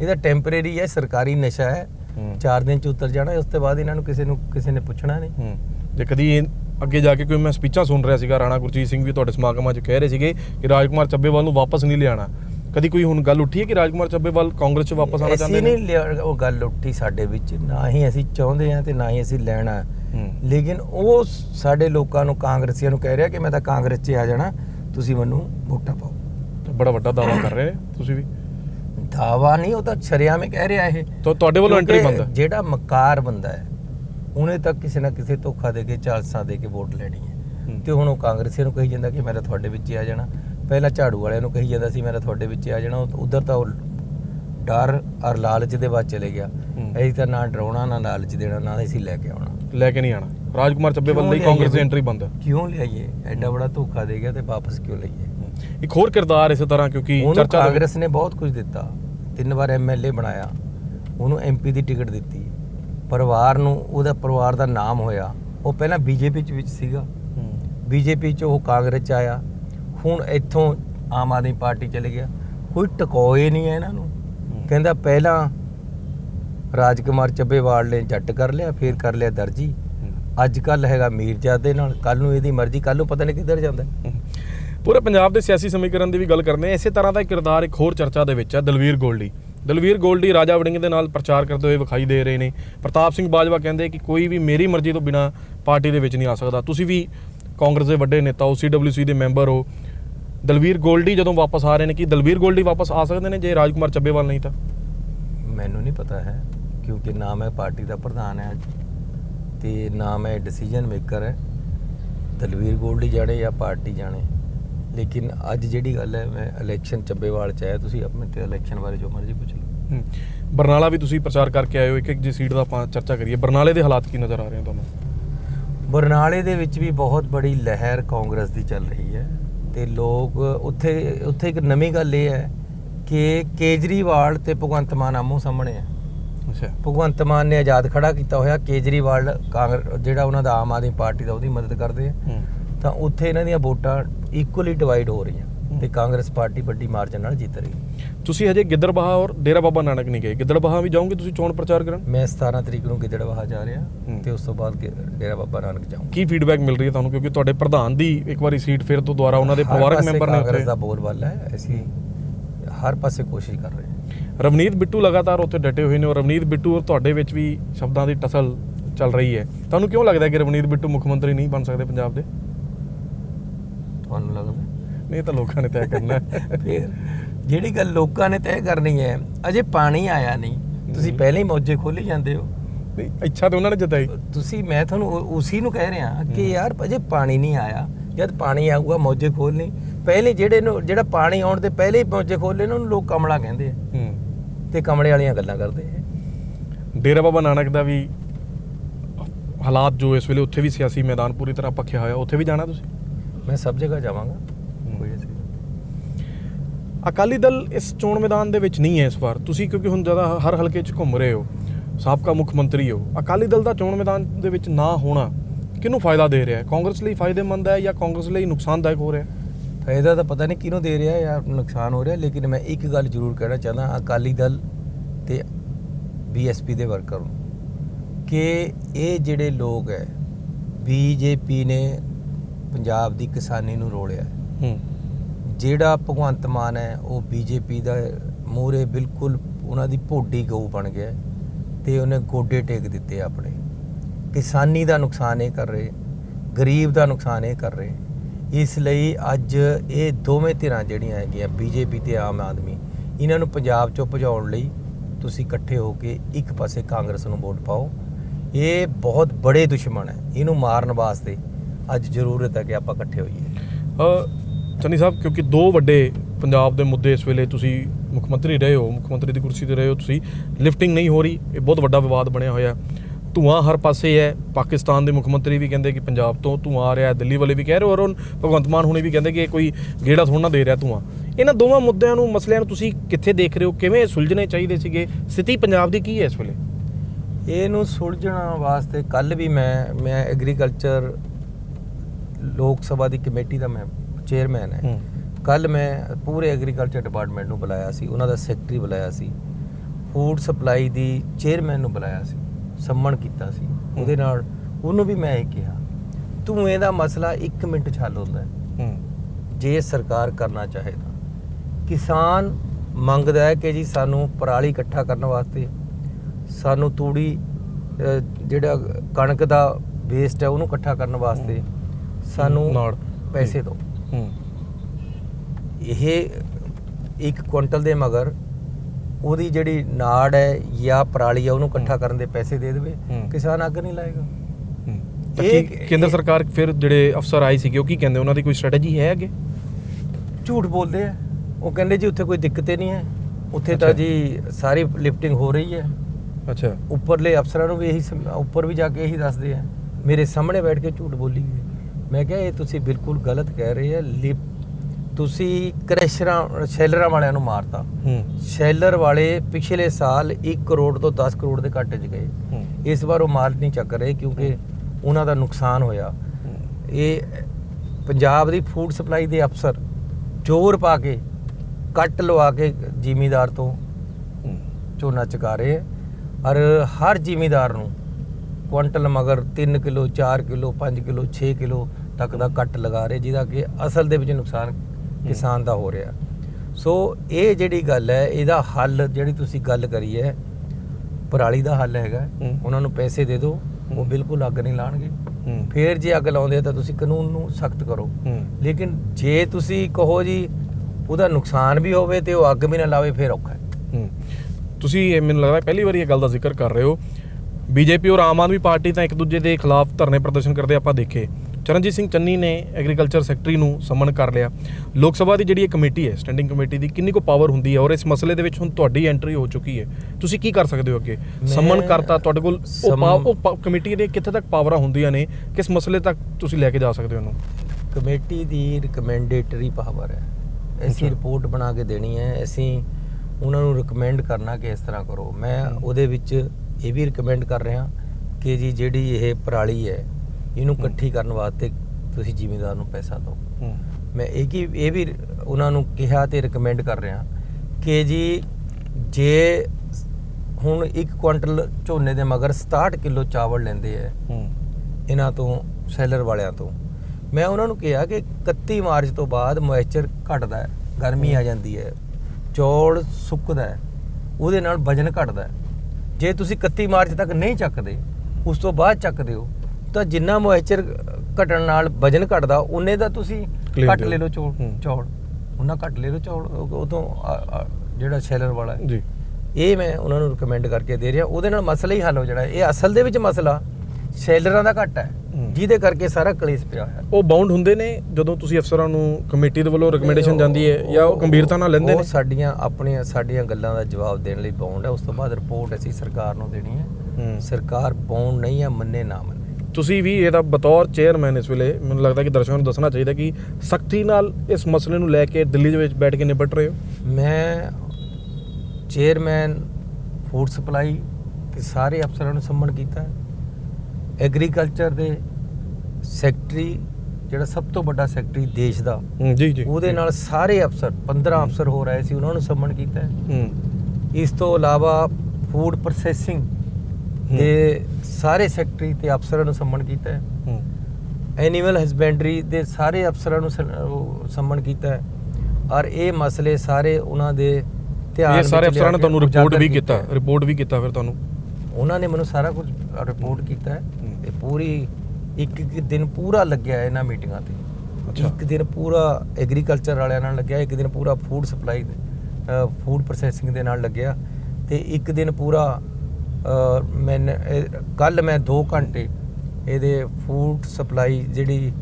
ਇਹ ਤਾਂ ਟੈਂਪਰੇਰੀ ਹੈ ਸਰਕਾਰੀ ਨਸ਼ਾ ਹੈ। ਹੂੰ। 4 ਦਿਨ ਚ ਉਤਰ ਜਾਣਾ ਉਸ ਤੋਂ ਬਾਅਦ ਇਹਨਾਂ ਨੂੰ ਕਿਸੇ ਨੂੰ ਕਿਸੇ ਨੇ ਪੁੱਛਣਾ ਨਹੀਂ। ਜੇ ਕਦੀ ਅੱਗੇ ਜਾ ਕੇ ਕੋਈ ਮੈਂ ਸਪੀਚਾਂ ਸੁਣ ਰਿਹਾ ਸੀਗਾ ਰਾਣਾ ਗੁਰਜੀਤ ਸਿੰਘ ਵੀ ਤੁਹਾਡੇ ਸਮਾਗਮਾਂ 'ਚ ਕਹਿ ਰਹੇ ਸੀਗੇ ਕਿ ਰਾਜਕੁਮਾਰ ਚੱਬੇਵਾਲ ਨੂੰ ਵਾਪਸ ਨਹੀਂ ਲਿਆਣਾ ਕਦੀ ਕੋਈ ਹੁਣ ਗੱਲ ਉੱਠੀ ਹੈ ਕਿ ਰਾਜਕੁਮਾਰ ਚੱਬੇਵਾਲ ਕਾਂਗਰਸ 'ਚ ਵਾਪਸ ਆਉਣਾ ਚਾਹੁੰਦੇ ਅਸੀਂ ਨੇ? ਨਹੀਂ ਉਹ ਗੱਲ ਉੱਠੀ ਸਾਡੇ ਵਿੱਚ। ਨਾ ਹੀ ਅਸੀਂ ਚਾਹੁੰਦੇ ਹਾਂ ਤੇ ਨਾ ਹੀ ਅਸੀਂ ਲੈਣਾ। ਲੇਕਿਨ ਉਹ ਸਾਡੇ ਲੋਕਾਂ ਨੂੰ ਕਾਂਗਰਸੀਆਂ ਨੂੰ ਕਹਿ ਰਿਹਾ ਕਿ ਮੈਂ ਤਾਂ ਕਾਂਗਰਸ 'ਚ ਆ ਜਾਣਾ। ਤੁਸੀਂ ਮੈਨੂੰ ਵੋਟਾਂ ਪਾਓ। ਤੇ ਬੜਾ ਵੱਡਾ ਦਾਅਵਾ ਕਰ ਰਹੇ ਤੁਸੀਂ ਵੀ। ਦਾਵਾ ਨਹੀਂ ਉਹ ਤਾਂ ਸ਼ਰਿਆਮੇ ਕਹਿ ਰਿਹਾ ਇਹ। ਤਾਂ ਤੁਹਾਡੇ ਵੱਲੋਂ ਐਂਟਰੀ ਬੰਦ ਜਿਹੜਾ ਮਕਾਰ ਬੰਦਾ ਹੈ ਉਹਨੇ ਤਾਂ ਕਿਸੇ ਨਾ ਕਿਸੇ ਧੋਖਾ ਦੇ ਕੇ ਚਾਲਸਾਂ ਦੇ ਕੇ ਵੋਟ ਲੈਣੀ ਹੈ। ਤੇ ਹੁਣ ਉਹ ਕਾਂਗਰਸੀਆਂ ਨੂੰ ਕਹੀ ਜਾਂਦਾ ਕਿ ਮੈਂ ਤਾਂ ਤੁਹਾਡੇ ਵਿੱਚ ਆ ਜਾਣਾ। ਪਹਿਲਾਂ ਝਾੜੂ ਵਾਲਿਆਂ ਨੂੰ ਕਹੀ ਜਾਂਦਾ ਸੀ ਮੈਂ ਤਾਂ ਤੁਹਾਡੇ ਵਿੱਚ ਆ ਜਾਣਾ। ਉਧਰ ਤਾਂ ਉਹ ਡਰ ਔਰ ਲਾਲਚ ਦੇ ਬਾਅਦ ਚਲੇ ਗਿਆ। ਅਸੀਂ ਤਾਂ ਨਾ ਡਰਾਉਣਾ ਨਾ ਲਾਲਚ ਦੇਣਾ ਨਾ ਅਸੀਂ ਲੈ ਕੇ ਆਉਣਾ। ਲੈ ਕੇ ਨਹੀਂ ਆਣਾ। ਰਾਜਕੁਮਾਰ ਚੱਬੇਵਾਲ ਲਈ ਕਾਂਗਰਸ ਦੀ? ਐਂਟਰੀ ਬੰਦ। ਹੈ ਕਿਉਂ ਲਿਆਈਏ? ਐਡਾ ਬੜਾ ਧੋਖਾ ਦੇ ਗਿਆ ਤੇ ਵਾਪਸ ਕਿਉਂ ਲਈਏ? ਇੱਕ ਹੋਰ ਕਿਰਦਾਰ ਇਸੇ ਤਰ੍ਹਾਂ ਕਿਉਂਕਿ ਚਰਚਾ ਕਾਂਗਰਸ ਨੇ ਬਹੁਤ ਕੁਝ ਦਿੱਤਾ। ਤਿੰਨ ਵਾਰ ਐਮਐਲਏ ਬਣਾਇਆ। ਉਹਨੂੰ ਐਮਪੀ ਦੀ ਟਿਕਟ ਦਿੱਤੀ। ਪਰਿਵਾਰ ਨੂੰ ਉਹਦਾ ਪਰਿਵਾਰ ਦਾ ਨਾਮ ਹੋਇਆ। ਉਹ ਪਹਿਲਾਂ ਬੀਜੇਪੀ ਚ ਵਿੱਚ ਸੀਗਾ। ਬੀਜੇਪੀ ਚ ਉਹ ਕਾਂਗਰਸ ਚ ਆਇਆ। ਹੁਣ ਇੱਥੋਂ ਆਮ ਆਦਮੀ ਪਾਰਟੀ ਚਲੇ ਗਿਆ। ਕੋਈ ਟਕੋਏ ਨਹੀਂ ਹੈ ਇਹਨਾਂ ਨੂੰ। ਕਹਿੰਦਾ ਪਹਿਲਾਂ ਰਾਜਕੁਮਾਰ ਚੱਬੇਵਾਲ ਨੇ ਜੱਟ ਕਰ ਲਿਆ ਫਿਰ ਕਰ ਲਿਆ ਦਰਜੀ। ਅੱਜ ਕੱਲ ਹੈਗਾ ਮੀਰਜ਼ਾਦੇ ਨਾਲ ਕੱਲ ਨੂੰ ਇਹਦੀ ਮਰਜ਼ੀ ਕੱਲ ਨੂੰ ਪਤਾ ਨਹੀਂ ਕਿੱਧਰ ਜਾਂਦਾ। ਪੂਰੇ ਪੰਜਾਬ ਦੇ ਸਿਆਸੀ ਸਮੀਕਰਨ ਦੀ ਵੀ ਗੱਲ ਕਰਨੇ ਆ ਇਸੇ ਤਰ੍ਹਾਂ ਦਾ ਇੱਕ ਕਿਰਦਾਰ ਇੱਕ ਹੋਰ ਚਰਚਾ ਦੇ ਵਿੱਚ ਹੈ ਦਲਵੀਰ ਗੋਲਡੀ। ਦਲਵੀਰ ਗੋਲਡੀ ਰਾਜਾ ਵੜਿੰਗ ਦੇ ਨਾਲ ਪ੍ਰਚਾਰ ਕਰਦੇ ਹੋਏ ਵਿਖਾਈ ਦੇ ਰਹੇ ਨੇ। ਪ੍ਰਤਾਪ ਸਿੰਘ ਬਾਜਵਾ ਕਹਿੰਦੇ ਕਿ ਕੋਈ ਵੀ ਮੇਰੀ ਮਰਜ਼ੀ ਤੋਂ ਬਿਨਾ ਪਾਰਟੀ ਦੇ ਵਿੱਚ ਨਹੀਂ ਆ ਸਕਦਾ। ਤੁਸੀਂ ਵੀ ਕਾਂਗਰਸ ਦੇ ਵੱਡੇ ਨੇਤਾ ਹੋ ਸੀਡਬਲਯੂਸੀ ਦੇ ਮੈਂਬਰ ਹੋ। ਦਲਵੀਰ ਗੋਲਡੀ ਜਦੋਂ ਵਾਪਸ ਆ ਰਹੇ ਨੇ ਕਿ ਦਲਵੀਰ ਗੋਲਡੀ ਵਾਪਸ ਆ ਸਕਦੇ ਨੇ ਜੇ ਰਾਜਕੁਮਾਰ ਚੱਬੇਵਾਲ ਨਹੀਂ ਤਾਂ? ਮੈਨੂੰ ਨਹੀਂ ਪਤਾ ਹੈ। ਕਿਉਂਕਿ ਨਾ ਮੈਂ ਪਾਰਟੀ ਦਾ ਪ੍ਰਧਾਨ ਹੈ ਤੇ ਨਾ ਮੈਂ ਡਿਸੀਜਨ ਮੇਕਰ ਹੈ। ਦਲਵੀਰ ਗੋਲਡੀ ਜਾਣੇ ਜਾਂ ਪਾਰਟੀ ਜਾਣੇ। ਲੇਕਿਨ ਅੱਜ ਜਿਹੜੀ ਗੱਲ ਹੈ ਮੈਂ ਇਲੈਕਸ਼ਨ ਚੱਬੇਵਾਲ ਚ ਆਇਆ ਤੁਸੀਂ ਆਪਣੇ ਤੇ ਇਲੈਕਸ਼ਨ ਬਾਰੇ ਜੋ ਮਰਜ਼ੀ ਪੁੱਛ ਲਓ। ਬਰਨਾਲਾ ਵੀ ਤੁਸੀਂ ਪ੍ਰਚਾਰ ਕਰਕੇ ਆਏ ਹੋ ਇੱਕ ਇੱਕ ਜੀ ਸੀਟ ਦਾ ਆਪਾਂ ਚਰਚਾ ਕਰੀਏ। ਬਰਨਾਲੇ ਦੇ ਹਾਲਾਤ ਕੀ ਨਜ਼ਰ ਆ ਰਹੇ ਹਨ ਤੁਹਾਨੂੰ? ਬਰਨਾਲੇ ਦੇ ਵਿੱਚ ਵੀ ਬਹੁਤ ਬੜੀ ਲਹਿਰ ਕਾਂਗਰਸ ਦੀ ਚੱਲ ਰਹੀ ਹੈ ਤੇ ਲੋਕ ਉੱਥੇ ਉੱਥੇ ਇੱਕ ਨਵੀਂ ਗੱਲ ਇਹ ਹੈ ਕਿ ਕੇਜਰੀਵਾਲ ਤੇ ਭਗਵੰਤ ਮਾਨ ਆਮੋ ਸਾਹਮਣੇ ਹੈ ਅੱਛਾ ਭਗਵੰਤ ਮਾਨ ਨੇ ਆਜ਼ਾਦ ਖੜਾ ਕੀਤਾ ਹੋਇਆ ਕੇਜਰੀਵਾਲ ਕਾਂਗਰਸ ਜਿਹੜਾ ਉਹਨਾਂ ਦਾ ਆਮ ਆਦਮੀ ਪਾਰਟੀ ਦਾ ਉਹਦੀ ਮਦਦ ਕਰਦੇ ਆ। ਤਾਂ ਉੱਥੇ ਇਹਨਾਂ ਦੀਆਂ ਵੋਟਾਂ ਇਕੁਅਲੀ ਡਿਵਾਈਡ ਹੋ ਰਹੀਆਂ ਤੇ ਕਾਂਗਰਸ ਪਾਰਟੀ ਵੱਡੀ ਮਾਰਜਨ ਨਾਲ ਜਿੱਤ ਰਹੀ ਹੈ। ਤੁਸੀਂ ਹਜੇ ਗਿੱਦੜਬਾਹਾ ਔਰ ਡੇਰਾ ਬਾਬਾ ਨਾਨਕ ਨਹੀਂ ਗਏ। ਗਿੱਦੜਬਾਹਾ ਵੀ ਜਾਓਗੇ ਤੁਸੀਂ ਚੋਣ ਪ੍ਰਚਾਰ ਕਰਨ? ਮੈਂ 17 ਤਰੀਕ ਨੂੰ ਗਿੱਦੜਬਾਹਾ ਜਾ ਰਿਹਾ। ਤੇ ਉਸ ਤੋਂ ਬਾਅਦ ਡੇਰਾ ਬਾਬਾ ਨਾਨਕ ਜਾਊਂਗਾ। ਕੀ ਫੀਡਬੈਕ ਮਿਲ ਰਹੀ ਹੈ ਤੁਹਾਨੂੰ? ਕਿਉਂਕਿ ਤੁਹਾਡੇ ਪ੍ਰਧਾਨ ਦੀ ਇੱਕ ਵਾਰੀ ਸੀਟ ਫਿਰ ਤੋਂ ਦੁਬਾਰਾ ਉਹਨਾਂ ਦੇ ਪਰਿਵਾਰਕ ਮੈਂਬਰ ਨੇ ਕਾਂਗਰਸ ਉੱਥੇ ਦਾ ਬੋਲਬਾਲਾ ਹੈ। ਅਸੀਂ ਹਰ ਪਾਸੇ ਕੋਸ਼ਿਸ਼ ਕਰ ਰਹੇ ਹਾਂ। ਰਵਨੀਤ ਬਿੱਟੂ ਲਗਾਤਾਰ ਉੱਥੇ ਡਟੇ ਹੋਏ ਨੇ ਔਰ ਰਵਨੀਤ ਬਿੱਟੂ ਔਰ ਤੁਹਾਡੇ ਵਿੱਚ ਵੀ ਸ਼ਬਦਾਂ ਦੀ ਟਸਲ ਚੱਲ ਰਹੀ ਹੈ। ਤੁਹਾਨੂੰ ਕਿਉਂ ਲੱਗਦਾ ਕਿ ਰਵਨੀਤ ਬਿੱਟੂ ਮੁੱਖ ਮੰਤਰੀ ਨਹੀਂ ਬਣ ਸਕਦੇ ਪੰਜਾਬ ਦੇ? ਤੁਹਾਨੂੰ ਲੱਗਦਾ? ਨਹੀਂ ਤਾਂ ਲੋਕਾਂ ਨੇ ਤੈਅ ਕਰਨਾ। ਫਿਰ? ਜਿਹੜੀ ਗੱਲ ਲੋਕਾਂ ਨੇ ਤੈਅ ਕਰਨੀ ਹੈ ਅਜੇ ਪਾਣੀ ਆਇਆ ਨਹੀਂ। ਤੁਸੀਂ। ਪਹਿਲਾਂ ਹੀ ਮੌਜੇ ਖੋਲੀ ਜਾਂਦੇ ਹੋ। ਨਹੀਂ ਇੱਛਾ ਤੇ ਉਹਨਾਂ ਨੇ ਜਤਾਈ। ਤੁਸੀਂ ਮੈਂ ਤੁਹਾਨੂੰ ਉਸੀ ਨੂੰ ਕਹਿ ਰਿਹਾ ਕਿ ਯਾਰ ਅਜੇ ਪਾਣੀ ਨਹੀਂ ਆਇਆ। ਜਦ ਪਾਣੀ ਆਊਗਾ ਮੌਜੇ ਖੋਲਣੀ ਪਹਿਲੇ ਜਿਹੜੇ ਨੂੰ ਜਿਹੜਾ ਪਾਣੀ ਆਉਣ ਦੇ ਪਹਿਲੇ ਹੀ ਮੌਜੇ ਖੋਲੇ ਨੇ ਉਹਨੂੰ ਲੋਕ ਕਮਲਾ ਕਹਿੰਦੇ ਆ। ਤੇ ਕਮਲੇ ਵਾਲੀਆਂ ਗੱਲਾਂ ਕਰਦੇ ਆ। ਡੇਰਾ ਬਾਬਾ ਨਾਨਕ ਦਾ ਵੀ ਹਾਲਾਤ ਜੋ ਇਸ ਵੇਲੇ ਉੱਥੇ ਵੀ ਸਿਆਸੀ ਮੈਦਾਨ ਪੂਰੀ ਤਰ੍ਹਾਂ ਪੱਖਿਆ ਹੋਇਆ ਉੱਥੇ ਵੀ ਜਾਣਾ ਤੁਸੀਂ? ਮੈਂ ਸਭ ਜਗ੍ਹਾ ਜਾਵਾਂਗਾ। ਕੋਈ ਐਸੀ ਅਕਾਲੀ ਦਲ ਇਸ ਚੋਣ ਮੈਦਾਨ ਦੇ ਵਿੱਚ ਨਹੀਂ ਹੈ ਇਸ ਵਾਰ। ਤੁਸੀਂ ਕਿਉਂਕਿ ਹੁਣ ਜ਼ਿਆਦਾ ਹਰ ਹਲਕੇ 'ਚ ਘੁੰਮ ਰਹੇ ਹੋ ਸਾਬਕਾ ਮੁੱਖ ਮੰਤਰੀ ਹੋ। ਅਕਾਲੀ ਦਲ ਦਾ ਚੋਣ ਮੈਦਾਨ ਦੇ ਵਿੱਚ ਨਾ ਹੋਣਾ ਕਿਹਨੂੰ ਫਾਇਦਾ ਦੇ ਰਿਹਾ ਹੈ? ਕਾਂਗਰਸ ਲਈ ਫਾਇਦੇਮੰਦ ਹੈ ਜਾਂ ਕਾਂਗਰਸ ਲਈ ਨੁਕਸਾਨਦਾਇਕ ਹੋ ਰਿਹਾ ਹੈ? ਫਾਇਦਾ ਤਾਂ ਪਤਾ ਨਹੀਂ ਕਿਹਨੂੰ ਦੇ ਰਿਹਾ ਜਾਂ ਨੁਕਸਾਨ ਹੋ ਰਿਹਾ ਲੇਕਿਨ ਮੈਂ ਇੱਕ ਗੱਲ ਜ਼ਰੂਰ ਕਹਿਣਾ ਚਾਹੁੰਦਾ ਅਕਾਲੀ ਦਲ ਤੇ ਬੀਐਸਪੀ ਦੇ ਵਰਕਰ ਨੂੰ ਕਿ ਇਹ ਜਿਹੜੇ ਲੋਕ ਹੈ ਬੀਜੇਪੀ ਨੇ ਪੰਜਾਬ ਦੀ ਕਿਸਾਨੀ ਨੂੰ ਰੋਲਿਆ। ਹੈ। ਜਿਹੜਾ ਭਗਵੰਤ ਮਾਨ ਹੈ ਉਹ ਬੀਜੇਪੀ ਦਾ ਮੂਹਰੇ ਬਿਲਕੁਲ ਉਹਨਾਂ ਦੀ ਭੋਡੀ ਗਊ ਬਣ ਗਿਆ ਤੇ ਉਹਨੇ ਗੋਡੇ ਟੇਕ ਦਿੱਤੇ ਆਪਣੇ। ਕਿਸਾਨੀ ਦਾ ਨੁਕਸਾਨ ਇਹ ਕਰ ਰਹੇ ਗਰੀਬ ਦਾ ਨੁਕਸਾਨ ਇਹ ਕਰ ਰਹੇ। ਇਸ ਲਈ ਅੱਜ ਇਹ ਦੋਵੇਂ ਧਿਰਾਂ ਜਿਹੜੀਆਂ ਹੈਗੀਆਂ, ਬੀਜੇਪੀ ਤੇ ਆਮ ਆਦਮੀ, ਇਹਨਾਂ ਨੂੰ ਪੰਜਾਬ ਚੋਂ ਭਜਾਉਣ ਲਈ ਤੁਸੀਂ ਇਕੱਠੇ ਹੋ ਕੇ ਇੱਕ ਪਾਸੇ ਕਾਂਗਰਸ ਨੂੰ ਵੋਟ ਪਾਓ। ਇਹ ਬਹੁਤ ਬੜੇ ਦੁਸ਼ਮਣ ਹੈ। ਇਹਨੂੰ ਮਾਰਨ ਵਾਸਤੇ ਅੱਜ ਜ਼ਰੂਰਤ ਹੈ ਕਿ ਆਪਾਂ ਇਕੱਠੇ ਹੋਈਏ। ਚੰਨੀ ਸਾਹਿਬ, ਕਿਉਂਕਿ ਦੋ ਵੱਡੇ ਪੰਜਾਬ ਦੇ ਮੁੱਦੇ ਇਸ ਵੇਲੇ ਤੁਸੀਂ ਮੁੱਖ ਮੰਤਰੀ ਰਹੇ ਹੋ, ਮੁੱਖ ਮੰਤਰੀ ਦੀ ਕੁਰਸੀ ਤੇ ਰਹੇ ਹੋ ਤੁਸੀਂ। ਲਿਫਟਿੰਗ ਨਹੀਂ ਹੋ ਰਹੀ, ਇਹ ਬਹੁਤ ਵੱਡਾ ਵਿਵਾਦ ਬਣਿਆ ਹੋਇਆ ਧੂਆਂ ਹਰ ਪਾਸੇ ਹੈ। ਪਾਕਿਸਤਾਨ ਦੇ ਮੁੱਖ ਮੰਤਰੀ ਵੀ ਕਹਿੰਦੇ ਕਿ ਪੰਜਾਬ ਤੋਂ ਧੂਆਂ ਆ ਰਿਹਾ ਹੈ। ਦਿੱਲੀ ਵਾਲੇ ਵੀ ਕਹਿ ਰਹੇ ਔਰ ਭਗਵੰਤ ਮਾਨ ਹੁਣੇ ਵੀ ਕਹਿੰਦੇ ਕਿ ਇਹ ਕੋਈ ਗੇੜਾ ਥੋੜਾ ਦੇ ਰਿਹਾ ਧੂਆਂ। ਇਹਨਾਂ ਦੋਵਾਂ ਮੁੱਦਿਆਂ ਨੂੰ ਮਸਲਿਆਂ ਨੂੰ ਤੁਸੀਂ ਕਿੱਥੇ ਦੇਖ ਰਹੇ ਹੋ? ਕਿਵੇਂ ਸੁਲਝਣੇ ਚਾਹੀਦੇ ਸੀਗੇ? ਸਥਿਤੀ ਪੰਜਾਬ ਦੀ ਕੀ ਹੈ ਇਸ ਵੇਲੇ? ਇਹਨੂੰ ਸੁਲਝਣ ਵਾਸਤੇ ਕੱਲ ਵੀ ਮੈਂ ਮੈਂ ਐਗਰੀਕਲਚਰ ਲੋਕ ਸਭਾ ਦੀ ਕਮੇਟੀ ਦਾ ਮੈਂ ਚੇਅਰਮੈਨ ਹੂੰ। ਕੱਲ ਮੈਂ ਪੂਰੇ ਐਗਰੀਕਲਚਰ ਡਿਪਾਰਟਮੈਂਟ ਨੂੰ ਬੁਲਾਇਆ ਸੀ। ਉਹਨਾਂ ਦਾ ਸੈਕਟਰੀ ਬੁਲਾਇਆ ਸੀ। ਫੂਡ ਸਪਲਾਈ ਦੀ ਚੇਅਰਮੈਨ ਨੂੰ ਬੁਲਾਇਆ ਸੀ। ਸੰਮਣ ਕੀਤਾ ਸੀ। ਉਹਦੇ ਨਾਲ ਉਹਨੂੰ ਵੀ ਮੈਂ ਇਹ ਕਿਹਾ ਤੂੰ ਇਹਦਾ ਮਸਲਾ 1 ਮਿੰਟ 'ਚ ਹੱਲ ਹੁੰਦਾ ਹੈ। ਜੇ ਸਰਕਾਰ ਕਰਨਾ ਚਾਹੇ ਤਾਂ। ਕਿਸਾਨ ਮੰਗਦਾ ਹੈ ਕਿ ਜੀ ਸਾਨੂੰ ਪਰਾਲੀ ਇਕੱਠਾ ਕਰਨ ਵਾਸਤੇ ਸਾਨੂੰ ਤੂੜੀ ਜਿਹੜਾ ਕਣਕ ਦਾ ਵੇਸਟ ਹੈ ਉਹਨੂੰ ਇਕੱਠਾ ਕਰਨ ਵਾਸਤੇ ਸਾਨੂੰ ਨਾੜ। ਪੈਸੇ ਦਿਓ। ਇਹ ਇੱਕ ਕੁਇੰਟਲ ਦੇ ਮਗਰ ਉਹਦੀ ਜਿਹੜੀ ਨਾੜ ਹੈ ਜਾਂ ਪਰਾਲੀ ਹੈ ਉਹਨੂੰ ਇਕੱਠਾ ਕਰਨ ਦੇ ਪੈਸੇ ਦੇ ਦੇਵੇ। ਕਿਸਾਨ ਅੱਗ ਨਹੀਂ ਲਾਏਗਾ। ਇਹ- ਕੇਂਦਰ ਸਰਕਾਰ ਫਿਰ ਜਿਹੜੇ ਅਫਸਰ ਆਏ ਸੀਗੇ ਉਹ ਕੀ ਕਹਿੰਦੇ? ਉਹਨਾਂ ਦੀ ਕੋਈ ਸਟ੍ਰੈਟਜੀ ਹੈ ਅੱਗੇ? ਝੂਠ ਬੋਲਦੇ ਆ। ਉਹ ਕਹਿੰਦੇ ਜੀ ਉੱਥੇ ਕੋਈ ਦਿੱਕਤ ਹੀ ਨਹੀਂ ਹੈ। ਉੱਥੇ ਤਾਂ। ਜੀ ਸਾਰੀ ਲਿਫਟਿੰਗ ਹੋ ਰਹੀ ਹੈ। ਅੱਛਾ। ਉੱਪਰਲੇ ਅਫਸਰਾਂ ਨੂੰ ਵੀ ਇਹੀ ਉੱਪਰ ਵੀ ਜਾ ਕੇ ਇਹੀ ਦੱਸਦੇ ਆ। ਮੇਰੇ ਸਾਹਮਣੇ ਬੈਠ ਕੇ ਝੂਠ ਬੋਲੀ ਮੈਂ ਕਿਹਾ ਇਹ ਤੁਸੀਂ ਬਿਲਕੁਲ ਗਲਤ ਕਹਿ ਰਹੇ ਆ। ਲਿਪ ਤੁਸੀਂ ਕ੍ਰੈਸ਼ਰਾਂ ਸ਼ੈਲਰਾਂ ਵਾਲਿਆਂ ਨੂੰ ਮਾਰਤਾ। ਹੂੰ। ਸ਼ੈਲਰ ਵਾਲੇ ਪਿਛਲੇ ਸਾਲ 1 ਕਰੋੜ ਤੋਂ 10 ਕਰੋੜ ਦੇ ਘਾਟੇ 'ਚ ਗਏ। ਇਸ ਵਾਰ ਉਹ ਮਾਲ ਨਹੀਂ ਚੱਕ ਰਹੇ ਕਿਉਂਕਿ ਉਹਨਾਂ ਦਾ ਨੁਕਸਾਨ ਹੋਇਆ। ਇਹ ਪੰਜਾਬ ਦੀ ਫੂਡ ਸਪਲਾਈ ਦੇ ਅਫਸਰ ਜ਼ੋਰ ਪਾ ਕੇ ਕੱਟ ਲਵਾ ਕੇ ਜ਼ਿਮੀਦਾਰ ਤੋਂ ਝੋਨਾ ਚੁਕਾ ਰਹੇ ਔਰ ਹਰ ਜ਼ਿਮੀਦਾਰ ਨੂੰ ਕੁਇੰਟਲ ਮਗਰ 3 ਕਿਲੋ 4 ਕਿਲੋ 5 ਕਿਲੋ 6 ਕਿਲੋ ਤੱਕ ਦਾ ਕੱਟ ਲਗਾ ਰਹੇ ਜਿਹਦਾ ਕਿ ਅਸਲ ਦੇ ਵਿੱਚ ਨੁਕਸਾਨ ਕਿਸਾਨ ਦਾ ਹੋ ਰਿਹਾ। ਸੋ ਇਹ ਜਿਹੜੀ ਗੱਲ ਹੈ ਇਹਦਾ ਹੱਲ ਜਿਹੜੀ ਤੁਸੀਂ ਗੱਲ ਕਰੀ ਹੈ ਪਰਾਲੀ ਦਾ ਹੱਲ ਹੈਗਾ। ਉਹਨਾਂ ਨੂੰ ਪੈਸੇ ਦੇ ਦਿਓ ਉਹ। ਬਿਲਕੁਲ ਅੱਗ ਨਹੀਂ ਲਾਣਗੇ। ਫੇਰ ਜੇ ਅੱਗ ਲਾਉਂਦੇ ਤਾਂ ਤੁਸੀਂ ਕਾਨੂੰਨ ਨੂੰ ਸਖਤ ਕਰੋ। ਲੇਕਿਨ ਜੇ ਤੁਸੀਂ ਕਹੋ ਜੀ ਉਹਦਾ ਨੁਕਸਾਨ ਵੀ ਹੋਵੇ ਤੇ ਉਹ ਅੱਗ ਵੀ ਨਾ ਲਾਵੇ ਫੇਰ ਔਖਾ ਤੁਸੀਂ ਇਹ ਮੈਨੂੰ ਲੱਗਦਾ ਪਹਿਲੀ ਵਾਰੀ ਇਹ ਗੱਲ ਦਾ ਜ਼ਿਕਰ ਕਰ ਰਹੇ ਹੋ। ਬੀਜੇਪੀ ਔਰ ਆਮ ਆਦਮੀ ਪਾਰਟੀ ਤਾਂ ਇੱਕ ਦੂਜੇ ਦੇ ਖਿਲਾਫ ਧਰਨੇ ਪ੍ਰਦਰਸ਼ਨ ਕਰਦੇ ਆਪਾਂ ਦੇਖੇ। ਚਰਨਜੀਤ ਸਿੰਘ ਚੰਨੀ ਨੇ ਐਗਰੀਕਲਚਰ ਸੈਕਟਰੀ ਨੂੰ ਸਮਨ ਕਰ ਲਿਆ। ਲੋਕ ਸਭਾ ਦੀ ਜਿਹੜੀ ਇਹ ਕਮੇਟੀ ਹੈ ਸਟੈਂਡਿੰਗ ਕਮੇਟੀ ਦੀ ਕਿੰਨੀ ਕੋ ਪਾਵਰ ਹੁੰਦੀ ਹੈ ਔਰ ਇਸ ਮਸਲੇ ਦੇ ਵਿੱਚ ਹੁਣ ਤੁਹਾਡੀ ਐਂਟਰੀ ਹੋ ਚੁੱਕੀ ਹੈ। ਤੁਸੀਂ ਕੀ ਕਰ ਸਕਦੇ ਹੋ ਅੱਗੇ? ਸਮਨ ਕਰਤਾ ਤੁਹਾਡੇ ਕੋਲ ਉਹ ਉਹ ਕਮੇਟੀ ਦੇ ਕਿੱਥੇ ਤੱਕ ਪਾਵਰਾਂ ਹੁੰਦੀਆਂ ਨੇ? ਕਿਸ ਮਸਲੇ ਤੱਕ ਤੁਸੀਂ ਲੈ ਕੇ ਜਾ ਸਕਦੇ ਹੋ ਇਹਨੂੰ? ਕਮੇਟੀ ਦੀ ਰਿਕਮੈਂਡੇਟਰੀ ਪਾਵਰ ਹੈ। ਅਸੀਂ। ਰਿਪੋਰਟ ਬਣਾ ਕੇ ਦੇਣੀ ਹੈ। ਅਸੀਂ ਉਹਨਾਂ ਨੂੰ ਰਿਕਮੈਂਡ ਕਰਨਾ ਕਿ ਇਸ ਤਰ੍ਹਾਂ ਕਰੋ। ਮੈਂ। ਉਹਦੇ ਵਿੱਚ ਇਹ ਵੀ ਰਿਕਮੈਂਡ ਕਰ ਰਿਹਾ ਕਿ ਜੀ ਜਿਹੜੀ ਇਹ ਪਰਾਲੀ ਹੈ ਇਹਨੂੰ। ਇਕੱਠੀ ਕਰਨ ਵਾਸਤੇ ਤੁਸੀਂ ਜ਼ਿਮੀਂਦਾਰ ਨੂੰ ਪੈਸਾ ਦਿਓ। ਮੈਂ ਇਹ ਕੀ ਇਹ ਵੀ ਉਹਨਾਂ ਨੂੰ ਕਿਹਾ ਤੇ ਰਿਕਮੈਂਡ ਕਰ ਰਿਹਾ ਕਿ ਜੀ ਜੇ ਹੁਣ 1 ਕੁਇੰਟਲ ਝੋਨੇ ਦੇ ਮਗਰ 67 ਕਿਲੋ ਚਾਵਲ ਲੈਂਦੇ ਹੂੰ। ਇਹਨਾਂ ਤੋਂ ਸੈਲਰ ਵਾਲਿਆਂ ਤੋਂ ਮੈਂ ਉਹਨਾਂ ਨੂੰ ਕਿਹਾ ਕਿ 31 ਮਾਰਚ ਤੋਂ ਬਾਅਦ ਮੋਇਸਚਰ ਘਟਦਾ ਹੈ ਗਰਮੀ ਆ ਜਾਂਦੀ ਹੈ ਚੌਲ ਸੁੱਕਦਾ ਹੈ ਉਹਦੇ ਨਾਲ ਵਜਨ ਘਟਦਾ ਹੈ। ਜੇ ਤੁਸੀਂ 31 ਮਾਰਚ ਤੱਕ ਨਹੀਂ ਚੱਕਦੇ ਉਸ ਤੋਂ ਬਾਅਦ ਚੱਕਦੇ ਹੋ ਤਾਂ ਜਿੰਨਾ ਮੋਇਸਚਰ ਘਟਣ ਨਾਲ ਵਜਨ ਘਟਦਾ ਉਨੇ ਦਾ ਤੁਸੀਂ ਘਟ ਲੈ ਲਓ ਚੌਲ ਚੌਲ। ਉਹਨਾਂ ਘਟ ਲੈ ਲਓ ਚੌਲ ਉਹ ਜਿਹੜਾ ਸ਼ੈਲਰ ਵਾਲਾ ਹੈ। ਜੀ। ਇਹ ਮੈਂ ਉਹਨਾਂ ਨੂੰ ਰეკਮੈਂਡ ਕਰਕੇ ਦੇ ਰਿਹਾ। ਉਹਦੇ ਨਾਲ ਮਸਲਾ ਹੀ ਹੱਲ ਹੋ ਜਾਣਾ। ਇਹ ਅਸਲ ਦੇ ਵਿੱਚ ਮਸਲਾ ਸ਼ੈਲਰਾਂ ਦਾ ਘਟ ਹੈ। ਜਿਹਦੇ ਕਰਕੇ ਸਾਰਾ ਕਲੇਸ਼ ਪਿਆ ਹੋਇਆ। ਉਹ ਬਾਉਂਡ ਹੁੰਦੇ ਨੇ ਜਦੋਂ ਤੁਸੀਂ ਅਫਸਰਾਂ ਨੂੰ ਕਮੇਟੀ ਦੇ ਵੱਲੋਂ ਰეკਮੈਂਡੇਸ਼ਨ ਜਾਂਦੀ ਹੈ ਜਾਂ ਉਹ ਗੰਭੀਰਤਾ ਨਾਲ ਲੈਂਦੇ ਨੇ? ਸਾਡੀਆਂ ਆਪਣੀਆਂ ਸਾਡੀਆਂ ਗੱਲਾਂ ਦਾ ਜਵਾਬ ਦੇਣ ਲਈ ਬਾਉਂਡ ਹੈ। ਉਸ ਤੋਂ ਬਾਅਦ ਰਿਪੋਰਟ ਅਸੀਂ ਸਰਕਾਰ ਨੂੰ ਦੇਣੀ ਹੈ। ਸਰਕਾਰ ਬਾਉਂਡ ਨਹੀਂ ਹੈ ਮੰਨੇ ਨਾ ਮੰਨੇ। ਤੁਸੀਂ ਵੀ ਇਹਦਾ ਬਤੌਰ ਚੇਅਰਮੈਨ ਇਸ ਵੇਲੇ ਮੈਨੂੰ ਲੱਗਦਾ ਕਿ ਦਰਸ਼ਕਾਂ ਨੂੰ ਦੱਸਣਾ ਚਾਹੀਦਾ ਕਿ ਸਖਤੀ ਨਾਲ ਇਸ ਮਸਲੇ ਨੂੰ ਲੈ ਕੇ ਦਿੱਲੀ ਦੇ ਵਿੱਚ ਬੈਠ ਕੇ ਨਿਪਟ ਰਹੇ ਹੋ? ਮੈਂ ਚੇਅਰਮੈਨ ਫੂਡ ਸਪਲਾਈ ਤੇ ਸਾਰੇ ਅਫਸਰਾਂ ਨੂੰ ਸੰਮਣ ਕੀਤਾ। ਐਗਰੀਕਲਚਰ ਦੇ ਸੈਕਟਰੀ ਜਿਹੜਾ ਸਭ ਤੋਂ ਵੱਡਾ ਸੈਕਟਰੀ ਦੇਸ਼ ਦਾ ਜੀ ਜੀ। ਉਹਦੇ ਨਾਲ ਸਾਰੇ ਅਫਸਰ 15 ਅਫਸਰ ਹੋ ਰਹੇ ਸੀ ਉਹਨਾਂ ਨੂੰ ਸੰਮਣ ਕੀਤਾ। ਇਸ ਤੋਂ ਇਲਾਵਾ ਫੂਡ ਪ੍ਰੋਸੈਸਿੰਗ ਦੇ ਸਾਰੇ ਸੈਕਟਰੀ ਤੇ ਅਫਸਰਾਂ ਨੂੰ ਸੰਮਣ ਕੀਤਾ ਹੈ। ਹੂੰ। ਐਨੀਮਲ ਹਸਬੈਂਡਰੀ ਦੇ ਸਾਰੇ ਅਫਸਰਾਂ ਨੂੰ ਉਹ ਸੰਮਣ ਕੀਤਾ ਹੈ। ਔਰ ਇਹ ਮਸਲੇ ਸਾਰੇ ਉਹਨਾਂ ਦੇ ਧਿਆਨ ਇਹ ਸਾਰੇ ਲਿਆ ਅਫਸਰਾਂ ਨੇ ਕੇ ਤੁਹਾਨੂੰ ਰਿਪੋਰਟ ਉਜਾਗਰ ਵੀ ਕੀਤਾ ਹੈ। ਰਿਪੋਰਟ ਵੀ ਕੀਤਾ ਫਿਰ ਤੁਹਾਨੂੰ। ਉਹਨਾਂ ਨੇ ਮੈਨੂੰ ਸਾਰਾ ਕੁਝ ਰਿਪੋਰਟ ਕੀਤਾ ਹੈ। ਹੂੰ। ਇਹ ਪੂਰੀ ਇੱਕ ਇੱਕ ਦਿਨ ਪੂਰਾ ਲੱਗਿਆ ਹੈ ਇਹਨਾਂ ਮੀਟਿੰਗਾਂ ਤੇ। ਅੱਛਾ। ਇੱਕ ਦਿਨ ਪੂਰਾ ਐਗਰੀਕਲਚਰ ਵਾਲਿਆਂ ਨਾਲ ਲੱਗਿਆ ਇੱਕ ਦਿਨ ਪੂਰਾ ਫੂਡ ਸਪਲਾਈ ਫੂਡ ਪ੍ਰੋਸੈਸਿੰਗ ਦੇ ਨਾਲ ਲੱਗਿਆ ਤੇ ਇੱਕ ਦਿਨ ਪੂਰਾ ਮੈਂ ਕੱਲ ਮੈਂ 2 ਘੰਟੇ ਇਹਦੇ ਫੂਡ ਸਪਲਾਈ ਜਿਹੜੀ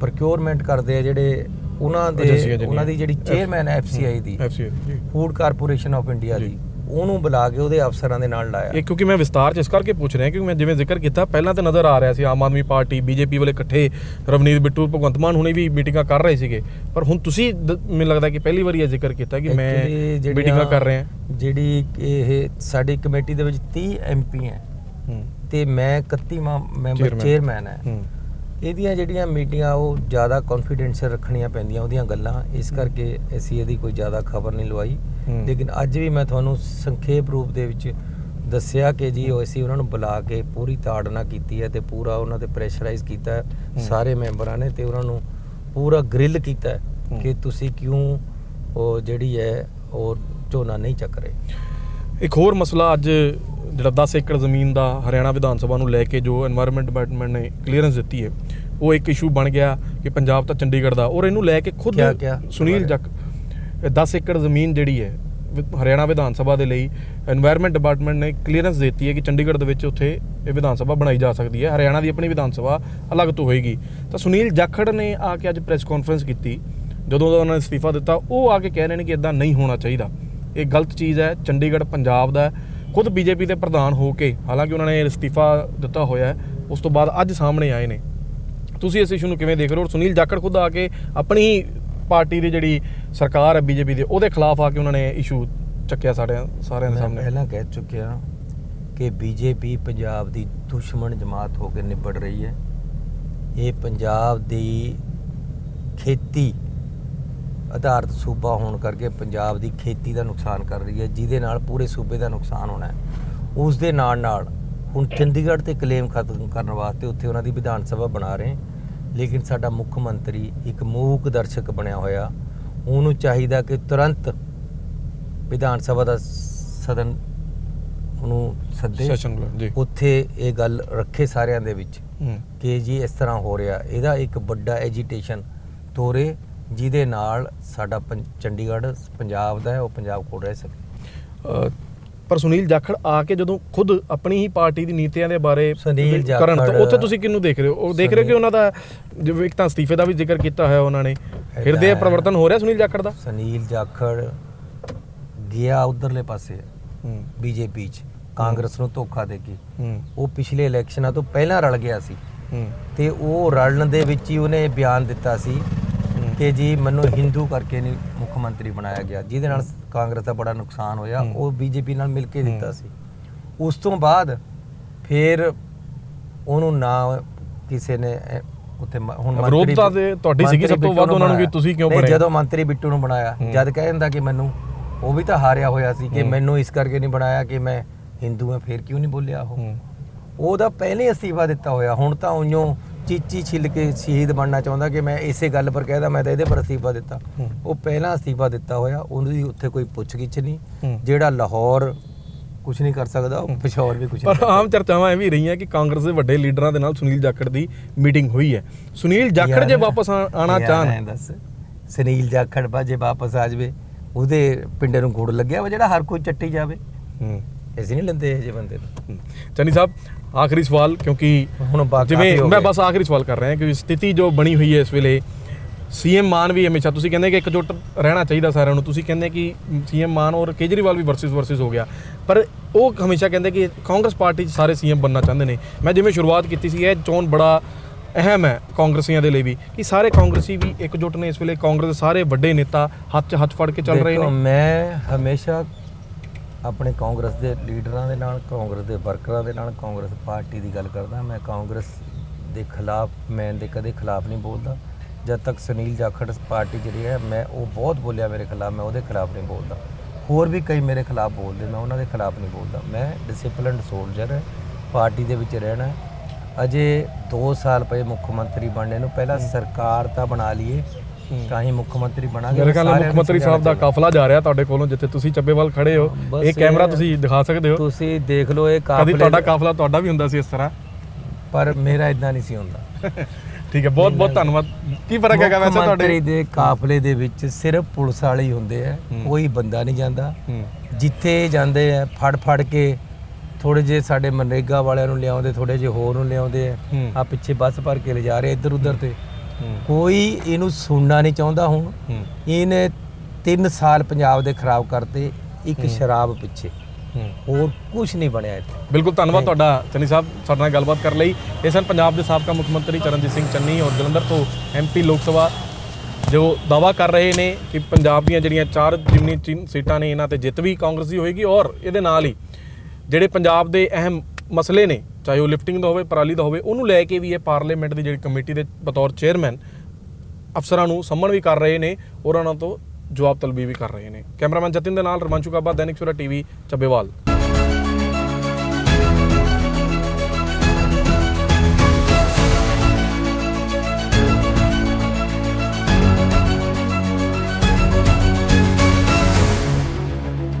ਪ੍ਰੋਕਿਉਰਮੈਂਟ ਕਰਦੇ ਆ ਜਿਹੜੇ ਉਹਨਾਂ ਦੇ। ਉਹਨਾਂ ਦੀ ਜਿਹੜੀ ਚੇਅਰਮੈਨ ਐਫਸੀਆਈ ਦੀ। ਐਫਸੀਆਈ ਜੀ। ਫੂਡ ਕਾਰਪੋਰੇਸ਼ਨ ਆਫ ਇੰਡੀਆ ਦੀ। ਉਹਨੂੰ ਬੁਲਾ ਕੇ ਉਹਦੇ ਅਫਸਰਾਂ ਦੇ ਨਾਲ ਲਾਇਆ। ਇਹ ਕਿਉਂਕਿ ਮੈਂ ਵਿਸਤਾਰ ਚ ਇਸ ਕਰਕੇ ਪੁੱਛ ਰਿਹਾ ਕਿਉਂਕਿ ਮੈਂ ਜਿਵੇਂ ਜ਼ਿਕਰ ਕੀਤਾ ਪਹਿਲਾਂ ਤਾਂ ਨਜ਼ਰ ਆ ਰਿਹਾ ਸੀ ਆਮ ਆਦਮੀ ਪਾਰਟੀ ਬੀਜੇਪੀ ਵਾਲੇ ਇਕੱਠੇ ਰਵਨੀਤ ਬਿੱਟੂ ਭਗਵੰਤ ਮਾਨ ਹੁਣੇ ਵੀ ਮੀਟਿੰਗਾਂ ਕਰ ਰਹੇ ਸੀਗੇ। ਪਰ ਹੁਣ ਤੁਸੀਂ ਮੈਨੂੰ ਲੱਗਦਾ ਕਿ ਪਹਿਲੀ ਵਾਰੀ ਇਹ ਜ਼ਿਕਰ ਕੀਤਾ ਕਿ ਮੈਂ ਮੀਟਿੰਗਾਂ ਕਰ ਰਿਹਾ। ਜਿਹੜੀ ਇਹ ਸਾਡੀ ਕਮੇਟੀ ਦੇ ਵਿੱਚ 30 ਐਮਪੀ ਹੈ ਤੇ ਮੈਂ 31 ਮੈਂਬਰ। ਚੇਅਰਮੈਨ ਹੈ। ਇਹਦੀਆਂ ਜਿਹੜੀਆਂ ਮੀਟਿੰਗਾਂ ਉਹ ਜ਼ਿਆਦਾ ਕੌਨਫੀਡੈਂਸ਼ੀਅਲ ਰੱਖਣੀਆਂ ਪੈਂਦੀਆਂ ਉਹਦੀਆਂ ਗੱਲਾਂ। ਇਸ ਕਰਕੇ ਅਸੀਂ ਇਹਦੀ ਕੋਈ ਜ਼ਿਆਦਾ ਖਬਰ ਨਹੀਂ ਲਵਾਈ। ਲੇਕਿਨ ਅੱਜ ਵੀ ਮੈਂ ਤੁਹਾਨੂੰ ਸੰਖੇਪ ਰੂਪ ਦੇ ਵਿੱਚ ਦੱਸਿਆ ਕਿ ਜੀ ਉਹ ਅਸੀਂ ਉਹਨਾਂ ਨੂੰ ਬੁਲਾ ਕੇ ਪੂਰੀ ਤਾੜਨਾ ਕੀਤੀ ਹੈ ਤੇ ਪੂਰਾ ਉਹਨਾਂ ਤੇ ਪ੍ਰੈਸ਼ਰਾਈਜ਼ ਕੀਤਾ ਸਾਰੇ ਮੈਂਬਰਾਂ ਨੇ ਤੇ ਉਹਨਾਂ ਨੂੰ ਪੂਰਾ ਗ੍ਰਿਲ ਕੀਤਾ ਕਿ ਤੁਸੀਂ ਕਿਉਂ ਉਹ ਜਿਹੜੀ ਹੈ ਉਹ ਝੋਨਾ ਨਹੀਂ ਚੱਕ ਰਹੇ। ਇੱਕ ਹੋਰ ਮਸਲਾ ਅੱਜ ਜਿਹੜਾ 10 ਏਕੜ ਜ਼ਮੀਨ ਦਾ ਹਰਿਆਣਾ ਵਿਧਾਨ ਸਭਾ ਨੂੰ ਲੈ ਕੇ ਜੋ এনवायरमेंट ਡਿਪਾਰਟਮੈਂਟ ਨੇ ਕਲੀਅਰੈਂਸ ਦਿੱਤੀ ਹੈ ਉਹ ਇੱਕ ਇਸ਼ੂ ਬਣ ਗਿਆ ਕਿ ਪੰਜਾਬ ਤਾਂ ਚੰਡੀਗੜ੍ਹ ਦਾ ਔਰ ਇਹਨੂੰ ਲੈ ਕੇ ਖੁਦ ਸੁਨੀਲ ਜੱਕ 10 ਏਕੜ ਜ਼ਮੀਨ ਜਿਹੜੀ ਹੈ ਹਰਿਆਣਾ ਵਿਧਾਨ ਸਭਾ ਦੇ ਲਈ এনवायरमेंट ਡਿਪਾਰਟਮੈਂਟ ਨੇ ਕਲੀਅਰੈਂਸ ਦਿੱਤੀ ਹੈ ਕਿ ਚੰਡੀਗੜ੍ਹ ਦੇ ਵਿੱਚ ਉੱਥੇ ਇਹ ਵਿਧਾਨ ਸਭਾ ਬਣਾਈ ਜਾ ਸਕਦੀ ਹੈ। ਹਰਿਆਣਾ ਦੀ ਆਪਣੀ ਵਿਧਾਨ ਸਭਾ ਅਲੱਗ ਤੋਂ ਹੋਏਗੀ। ਤਾਂ ਸੁਨੀਲ ਜਾਖੜ ਨੇ ਆ ਕੇ ਅੱਜ ਪ੍ਰੈਸ ਕਾਨਫਰੰਸ ਕੀਤੀ। ਜਦੋਂ ਉਹਨਾਂ ਨੇ ਅਸਤੀਫਾ ਦਿੱਤਾ, ਉਹ ਆ ਕੇ ਕਹਿ ਰਹੇ ਨੇ ਕਿ ਇਦਾਂ ਨਹੀਂ ਹੋਣਾ ਚਾਹੀਦਾ। ਇਹ ਗਲਤ ਚੀਜ਼ ਹੈ, ਚੰਡੀਗੜ੍ਹ ਪੰਜਾਬ ਦਾ ਖੁਦ ਬੀਜੇਪੀ ਦੇ ਪ੍ਰਧਾਨ ਹੋ ਕੇ, ਹਾਲਾਂਕਿ ਉਹਨਾਂ ਨੇ ਅਸਤੀਫਾ ਦਿੱਤਾ ਹੋਇਆ ਹੈ, ਉਸ ਤੋਂ ਬਾਅਦ ਅੱਜ ਸਾਹਮਣੇ ਆਏ ਨੇ। ਤੁਸੀਂ ਇਸ ਇਸ਼ੂ ਨੂੰ ਕਿਵੇਂ ਦੇਖ ਰਹੇ ਹੋ? ਔਰ ਸੁਨੀਲ ਜਾਖੜ ਖੁਦ ਆ ਕੇ ਆਪਣੀ ਪਾਰਟੀ ਦੀ ਜਿਹੜੀ ਸਰਕਾਰ ਹੈ ਬੀਜੇਪੀ ਦੇ ਉਹਦੇ ਖਿਲਾਫ ਆ ਕੇ ਉਹਨਾਂ ਨੇ ਇਸ਼ੂ ਚੱਕਿਆ ਸਾਡੇ ਸਾਰਿਆਂ ਦੇ ਸਾਹਮਣੇ। ਪਹਿਲਾਂ ਕਹਿ ਚੁੱਕਿਆ ਕਿ ਬੀਜੇਪੀ ਪੰਜਾਬ ਦੀ ਦੁਸ਼ਮਣ ਜਮਾਤ ਹੋ ਕੇ ਨਿਬੜ ਰਹੀ ਹੈ। ਇਹ ਪੰਜਾਬ ਦੀ ਖੇਤੀ ਆਧਾਰਿਤ ਸੂਬਾ ਹੋਣ ਕਰਕੇ ਪੰਜਾਬ ਦੀ ਖੇਤੀ ਦਾ ਨੁਕਸਾਨ ਕਰ ਰਹੀ ਹੈ ਜਿਹਦੇ ਨਾਲ ਪੂਰੇ ਸੂਬੇ ਦਾ ਨੁਕਸਾਨ ਹੋਣਾ ਹੈ। ਉਸ ਦੇ ਨਾਲ ਨਾਲ ਹੁਣ ਚੰਡੀਗੜ੍ਹ ਤੇ ਕਲੇਮ ਖਤਮ ਕਰਨ ਵਾਸਤੇ ਉੱਥੇ ਉਹਨਾਂ ਦੀ ਵਿਧਾਨ ਸਭਾ ਬਣਾ ਰਹੇ ਲੇਕਿਨ ਸਾਡਾ ਮੁੱਖ ਮੰਤਰੀ ਇੱਕ ਮੂਕ ਦਰਸ਼ਕ ਬਣਿਆ ਹੋਇਆ। ਉਹਨੂੰ ਚਾਹੀਦਾ ਕਿ ਤੁਰੰਤ ਵਿਧਾਨ ਸਭਾ ਦਾ ਸਦਨ ਉਹਨੂੰ ਸੱਦੇ। ਸੈਸ਼ਨ ਬੁਲਾ ਜੀ। ਉੱਥੇ ਇਹ ਗੱਲ ਰੱਖੇ ਸਾਰਿਆਂ ਦੇ ਵਿੱਚ ਕਿ ਜੀ ਇਸ ਤਰ੍ਹਾਂ ਹੋ ਰਿਹਾ। ਇਹਦਾ ਇੱਕ ਵੱਡਾ ਐਜੀਟੇਸ਼ਨ ਤੋਰੇ ਜਿਹਦੇ ਨਾਲ ਸਾਡਾ ਚੰਡੀਗੜ੍ਹ ਪੰਜਾਬ ਦਾ ਹੈ ਉਹ ਪੰਜਾਬ ਕੋਲ ਰਹਿ ਸਕੇ। ਪਰ ਸੁਨੀਲ ਜਾਖੜ ਆ ਕੇ ਜਦੋਂ ਖੁਦ ਆਪਣੀ ਹੀ ਪਾਰਟੀ ਦੀ ਨੀਤੀਆਂ ਦੇ ਬਾਰੇ ਸੁਨੀਲ ਕਰਨ ਤਾਂ ਜਾਖੜ- ਉੱਥੇ ਤੁਸੀਂ ਕਿਹਨੂੰ ਦੇਖ ਰਹੇ ਹੋ? ਉਹ ਦੇਖ ਰਹੇ ਹੋ ਕਿ ਉਹਨਾਂ ਦਾ ਜਿਵੇਂ ਇੱਕ ਤਾਂ ਅਸਤੀਫੇ ਦਾ ਵੀ ਜ਼ਿਕਰ ਕੀਤਾ ਹੋਇਆ ਉਹਨਾਂ ਨੇ। ਹਿਰਦੇ। ਪਰਿਵਰਤਨ ਹੋ ਰਿਹਾ ਸੁਨੀਲ ਜਾਖੜ ਦਾ? ਸੁਨੀਲ ਜਾਖੜ ਗਿਆ ਉਧਰਲੇ ਪਾਸੇ ਹੂੰ। ਬੀਜੇਪੀ 'ਚ ਕਾਂਗਰਸ ਨੂੰ ਧੋਖਾ ਦੇ ਕੇ। ਹੂੰ। ਉਹ ਪਿਛਲੇ ਇਲੈਕਸ਼ਨਾਂ ਤੋਂ ਪਹਿਲਾਂ ਰਲ ਗਿਆ ਸੀ। ਹੂੰ। ਤੇ ਉਹ ਰਲਣ ਦੇ ਵਿੱਚ ਹੀ ਉਹਨੇ ਬਿਆਨ ਦਿੱਤਾ ਸੀ। ਕਿ ਜੀ ਮੈਨੂੰ ਹਿੰਦੂ ਕਰਕੇ ਨਹੀਂ ਮੁੱਖ ਮੰਤਰੀ ਬਣਾਇਆ ਗਿਆ ਜਿਹਦੇ ਨਾਲ ਕਾਂਗਰਸ ਦਾ ਬੜਾ ਨੁਕਸਾਨ ਹੋਇਆ। ਉਹ ਬੀਜੇਪੀ ਨਾਲ ਮਿਲ ਕੇ ਦਿੱਤਾ। ਸੀ ਉਸ ਤੋਂ ਬਾਅਦ ਫਿਰ ਉਹਨੂੰ ਨਾ ਕਿਸੇ ਨੇ ਉੱਥੇ ਹੁਣ ਮੰਤਰੀ- ਵਿਰੋਧਤਾ ਤੇ ਤੁਹਾਡੀ ਸੀਗੀ ਸਭ ਤੋਂ ਵੱਧ ਉਹਨਾਂ ਨੂੰ ਕਿ। ਤੁਸੀਂ ਕਿਉਂ ਬਣੇ? ਜਦੋਂ ਮੰਤਰੀ ਬਿੱਟੂ ਨੂੰ ਬਣਾਇਆ। ਜਦ ਕਹਿੰਦਾ ਕਿ ਮੈਨੂੰ ਉਹ ਵੀ ਤਾਂ ਹਾਰਿਆ ਹੋਇਆ ਸੀ ਕਿ। ਮੈਨੂੰ ਇਸ ਕਰਕੇ ਨਹੀਂ ਬਣਾਇਆ ਕਿ ਮੈਂ ਹਿੰਦੂ ਹਾਂ ਫਿਰ ਕਿਉਂ ਨਹੀਂ ਬੋਲਿਆ ਉਹ ਉਹਦਾ ਪਹਿਲੇ ਅਸਤੀਫਾ ਦਿੱਤਾ ਹੋਇਆ ਹੁਣ ਤਾਂ ਉਈਓ ਚੀਚੀ ਛਿੱਲ ਕੇ ਸ਼ਹੀਦ ਬਣਨਾ ਚਾਹੁੰਦਾ ਕਿ ਮੈਂ ਇਸੇ ਗੱਲ ਪਰ ਕਹਿਦਾ ਮੈਂ ਤਾਂ ਇਹਦੇ ਪਰ ਅਸਤੀਫਾ ਦਿੱਤਾ। ਉਹ ਪਹਿਲਾਂ ਅਸਤੀਫਾ ਦਿੱਤਾ ਹੋਇਆ ਉਹਦੀ ਉੱਥੇ ਕੋਈ ਪੁੱਛਗਿੱਛ ਨਹੀਂ। ਜਿਹੜਾ ਲਾਹੌਰ ਕੁਝ ਨਹੀਂ ਕਰ ਸਕਦਾ ਉਹ ਪਿਸ਼ੌਰ ਵੀ ਕੁਝ ਨਹੀਂ ਪਰ ਆਮ ਚਰਚਾਵਾਂ ਇਹ ਵੀ ਰਹੀਆਂ ਕਿ ਕਾਂਗਰਸ ਦੇ ਵੱਡੇ ਲੀਡਰਾਂ ਦੇ ਨਾਲ ਸੁਨੀਲ ਜਾਖੜ ਦੀ ਮੀਟਿੰਗ ਹੋਈ ਹੈ। ਸੁਨੀਲ ਜਾਖੜ ਜੇ ਵਾਪਸ ਆਣਾ ਚਾਹਣ। ਸੁਨੀਲ ਜਾਖੜ ਬਾ ਜੇ ਵਾਪਸ ਆ ਜਾਵੇ ਉਹਦੇ ਪਿੰਡੇ ਨੂੰ ਗੁੜ ਲੱਗਿਆ ਵਾ ਜਿਹੜਾ ਹਰ ਕੋਈ ਚੱਟੀ ਜਾਵੇ। ਹੂੰ। ਅਸੀਂ ਨਹੀਂ ਲੈਂਦੇ ਇਹ ਜੇ ਬੰਦੇ ਨੂੰ। ਚੰਨੀ ਸਾਹਿਬ ਆਖਰੀ ਸਵਾਲ ਕਿਉਂਕਿ ਹੁਣ ਬਾਕੀ ਜਿਵੇਂ ਮੈਂ। ਬਸ ਆਖਰੀ ਸਵਾਲ ਕਰ ਰਿਹਾ ਕਿ ਸਥਿਤੀ ਜੋ ਬਣੀ ਹੋਈ ਹੈ ਇਸ ਵੇਲੇ ਸੀਐਮ ਮਾਨ ਵੀ ਹਮੇਸ਼ਾ ਤੁਸੀਂ ਕਹਿੰਦੇ ਕਿ ਇਕਜੁੱਟ ਰਹਿਣਾ ਚਾਹੀਦਾ ਸਾਰਿਆਂ ਨੂੰ ਤੁਸੀਂ ਕਹਿੰਦੇ ਕਿ ਸੀਐਮ ਮਾਨ ਔਰ ਕੇਜਰੀਵਾਲ ਵੀ ਵਰਸਸ ਵਰਸਸ ਹੋ ਗਿਆ ਪਰ ਉਹ ਹਮੇਸ਼ਾ ਕਹਿੰਦੇ ਕਿ ਕਾਂਗਰਸ ਪਾਰਟੀ 'ਚ ਸਾਰੇ ਸੀਐਮ ਬਣਨਾ ਚਾਹੁੰਦੇ ਨੇ ਮੈਂ ਜਿਵੇਂ ਸ਼ੁਰੂਆਤ ਕੀਤੀ ਸੀ ਇਹ ਚੋਣ ਬੜਾ ਅਹਿਮ ਹੈ ਕਾਂਗਰਸੀਆਂ ਦੇ ਲਈ ਵੀ ਕਿ ਸਾਰੇ ਕਾਂਗਰਸੀ ਵੀ ਇਕਜੁੱਟ ਨੇ ਇਸ ਵੇਲੇ ਕਾਂਗਰਸ ਦੇ ਸਾਰੇ ਵੱਡੇ ਨੇਤਾ ਹੱਥ 'ਚ ਹੱਥ ਫੜ ਕੇ ਚੱਲ ਰਹੇ ਨੇ ਮੈਂ ਹਮੇਸ਼ਾ ਆਪਣੇ ਕਾਂਗਰਸ ਦੇ ਲੀਡਰਾਂ ਦੇ ਨਾਲ ਕਾਂਗਰਸ ਦੇ ਵਰਕਰਾਂ ਦੇ ਨਾਲ ਕਾਂਗਰਸ ਪਾਰਟੀ ਦੀ ਗੱਲ ਕਰਦਾ ਮੈਂ ਕਾਂਗਰਸ ਦੇ ਖਿਲਾਫ ਮੈਂ ਦੇ ਕਦੇ ਖਿਲਾਫ ਨਹੀਂ ਬੋਲਦਾ। ਜਦ ਤੱਕ ਸੁਨੀਲ ਜਾਖੜ ਪਾਰਟੀ ਜਿਹੜੀ ਹੈ ਮੈਂ ਉਹ ਬਹੁਤ ਬੋਲਿਆ ਮੇਰੇ ਖਿਲਾਫ ਮੈਂ ਉਹਦੇ ਖਿਲਾਫ ਨਹੀਂ ਬੋਲਦਾ। ਹੋਰ ਵੀ ਕਈ ਮੇਰੇ ਖਿਲਾਫ ਬੋਲਦੇ ਮੈਂ ਉਹਨਾਂ ਦੇ ਖਿਲਾਫ ਨਹੀਂ ਬੋਲਦਾ। ਮੈਂ ਡਿਸਪਲਿਨਡ ਸੋਲਜਰ ਹੈ ਪਾਰਟੀ ਦੇ ਵਿੱਚ ਰਹਿਣਾ। ਅਜੇ 2 ਸਾਲ ਪਏ ਮੁੱਖ ਮੰਤਰੀ ਬਣਨੇ ਨੂੰ ਪਹਿਲਾਂ ਸਰਕਾਰ ਤਾਂ ਬਣਾ ਲਈਏ ਤਾਂ ਹੀ ਮੁੱਖ ਮੰਤਰੀ ਬਣਾਂਗੇ। ਮੇਰੇ ਖਿਆਲ ਨਾਲ ਮੁੱਖ ਮੰਤਰੀ ਸਾਹਿਬ ਦਾ ਕਾਫਲਾ ਜਾ ਰਿਹਾ ਤੁਹਾਡੇ ਕੋਲੋਂ ਜਿੱਥੇ ਤੁਸੀਂ ਚੱਬੇਵਾਲ ਖੜੇ ਹੋ। ਇਹ ਕੈਮਰਾ ਤੁਸੀਂ ਦਿਖਾ ਸਕਦੇ ਹੋ। ਤੁਸੀਂ ਦੇਖ ਲਓ ਇਹ ਕਦੀ ਕਾਫਲੇ ਤੁਹਾਡਾ ਕਾਫਲਾ ਤੁਹਾਡਾ ਵੀ ਹੁੰਦਾ ਸੀ ਇਸ ਤਰ੍ਹਾਂ? ਪਰ ਮੇਰਾ ਇਦਾਂ ਨਹੀਂ ਸੀ ਹੁੰਦਾ। [laughs] ਠੀਕ ਹੈ ਬਹੁਤ ਬਹੁਤ ਧੰਨਵਾਦ। ਕੀ ਫ਼ਰਕ ਹੈਗਾ ਵੈਸੇ ਮੰਤਰੀ ਤੁਹਾਡੇ? ਦੇ ਕਾਫਲੇ ਦੇ ਵਿੱਚ ਸਿਰਫ ਪੁਲਿਸ ਵਾਲੇ ਹੀ ਹੁੰਦੇ ਆ। ਕੋਈ ਬੰਦਾ ਨਹੀਂ ਜਾਂਦਾ। ਜਿੱਥੇ ਜਾਂਦੇ ਆ ਫੜ ਫੜ ਕੇ ਥੋੜੇ ਜੇ ਸਾਡੇ ਮਨਰੇਗਾ ਵਾਲਿਆਂ ਨੂੰ ਲਿਆਉਂਦੇ ਥੋੜੇ ਜੇ ਹੋਰ ਨੂੰ ਲਿਆਉਂਦੇ ਆ। ਆ ਪਿੱਛੇ ਬੱਸ ਭਰ ਕੇ ਲਿਜਾ ਰਹੇ ਇੱਧਰ ਉੱਧਰ ਤੇ। ਕੋਈ ਇਹਨੂੰ ਸੁਣਨਾ ਨਹੀਂ ਚਾਹੁੰਦਾ ਹੁਣ। ਇਹਨੇ 3 ਸਾਲ ਪੰਜਾਬ ਦੇ ਖਰਾਬ ਕਰਤੇ ਇੱਕ। ਸ਼ਰਾਬ ਪਿੱਛੇ। ਹੋਰ ਕੁਝ ਨਹੀਂ ਬਣਿਆ ਇੱਥੇ। ਬਿਲਕੁਲ ਧੰਨਵਾਦ। ਤੁਹਾਡਾ ਚੰਨੀ ਸਾਹਿਬ ਸਾਡੇ ਨਾਲ ਗੱਲਬਾਤ ਕਰਨ ਲਈ। ਇਹ ਸਨ ਪੰਜਾਬ ਦੇ ਸਾਬਕਾ ਮੁੱਖ ਮੰਤਰੀ ਚਰਨਜੀਤ ਸਿੰਘ ਚੰਨੀ ਔਰ ਜਲੰਧਰ ਤੋਂ ਐਮਪੀ ਲੋਕ ਸਭਾ ਜੋ ਦਾਵਾ ਕਰ ਰਹੇ ਨੇ ਕਿ ਪੰਜਾਬ ਦੀਆਂ ਜਿਹੜੀਆਂ ਚਾਰ ਜਿਮਨੀ ਸੀਟਾਂ ਨੇ ਇਹਨਾਂ ਤੇ ਜਿੱਤ ਵੀ ਕਾਂਗਰਸ ਦੀ ਹੋਏਗੀ ਔਰ ਇਹਦੇ ਨਾਲ ਹੀ ਜਿਹੜੇ ਪੰਜਾਬ ਦੇ ਅਹਿਮ ਮਸਲੇ ਨੇ ਚਾਹੇ ਉਹ ਲਿਫਟਿੰਗ ਦਾ ਹੋਵੇ, ਪਰਾਲੀ ਦਾ ਹੋਵੇ, ਉਹਨੂੰ ਲੈ ਕੇ ਵੀ ਇਹ ਪਾਰਲੀਮੈਂਟ ਦੀ ਜਿਹੜੀ ਕਮੇਟੀ ਦੇ ਬਤੌਰ ਚੇਅਰਮੈਨ ਅਫਸਰਾਂ ਨੂੰ ਸੰਮਣ ਵੀ ਕਰ ਰਹੇ ਨੇ ਔਰ ਉਹਨਾਂ ਤੋਂ ਜਵਾਬ ਤਲਬੀ ਵੀ ਕਰ ਰਹੇ ਨੇ। ਕੈਮਰਾਮੈਨ ਜਤਿਨ ਦੇ ਨਾਲ ਰਮਾਂਚੂ ਕਾਬਾ, ਦੈਨਿਕ ਸਵੇਰਾ ਟੀਵੀ, ਚੱਬੇਵਾਲ।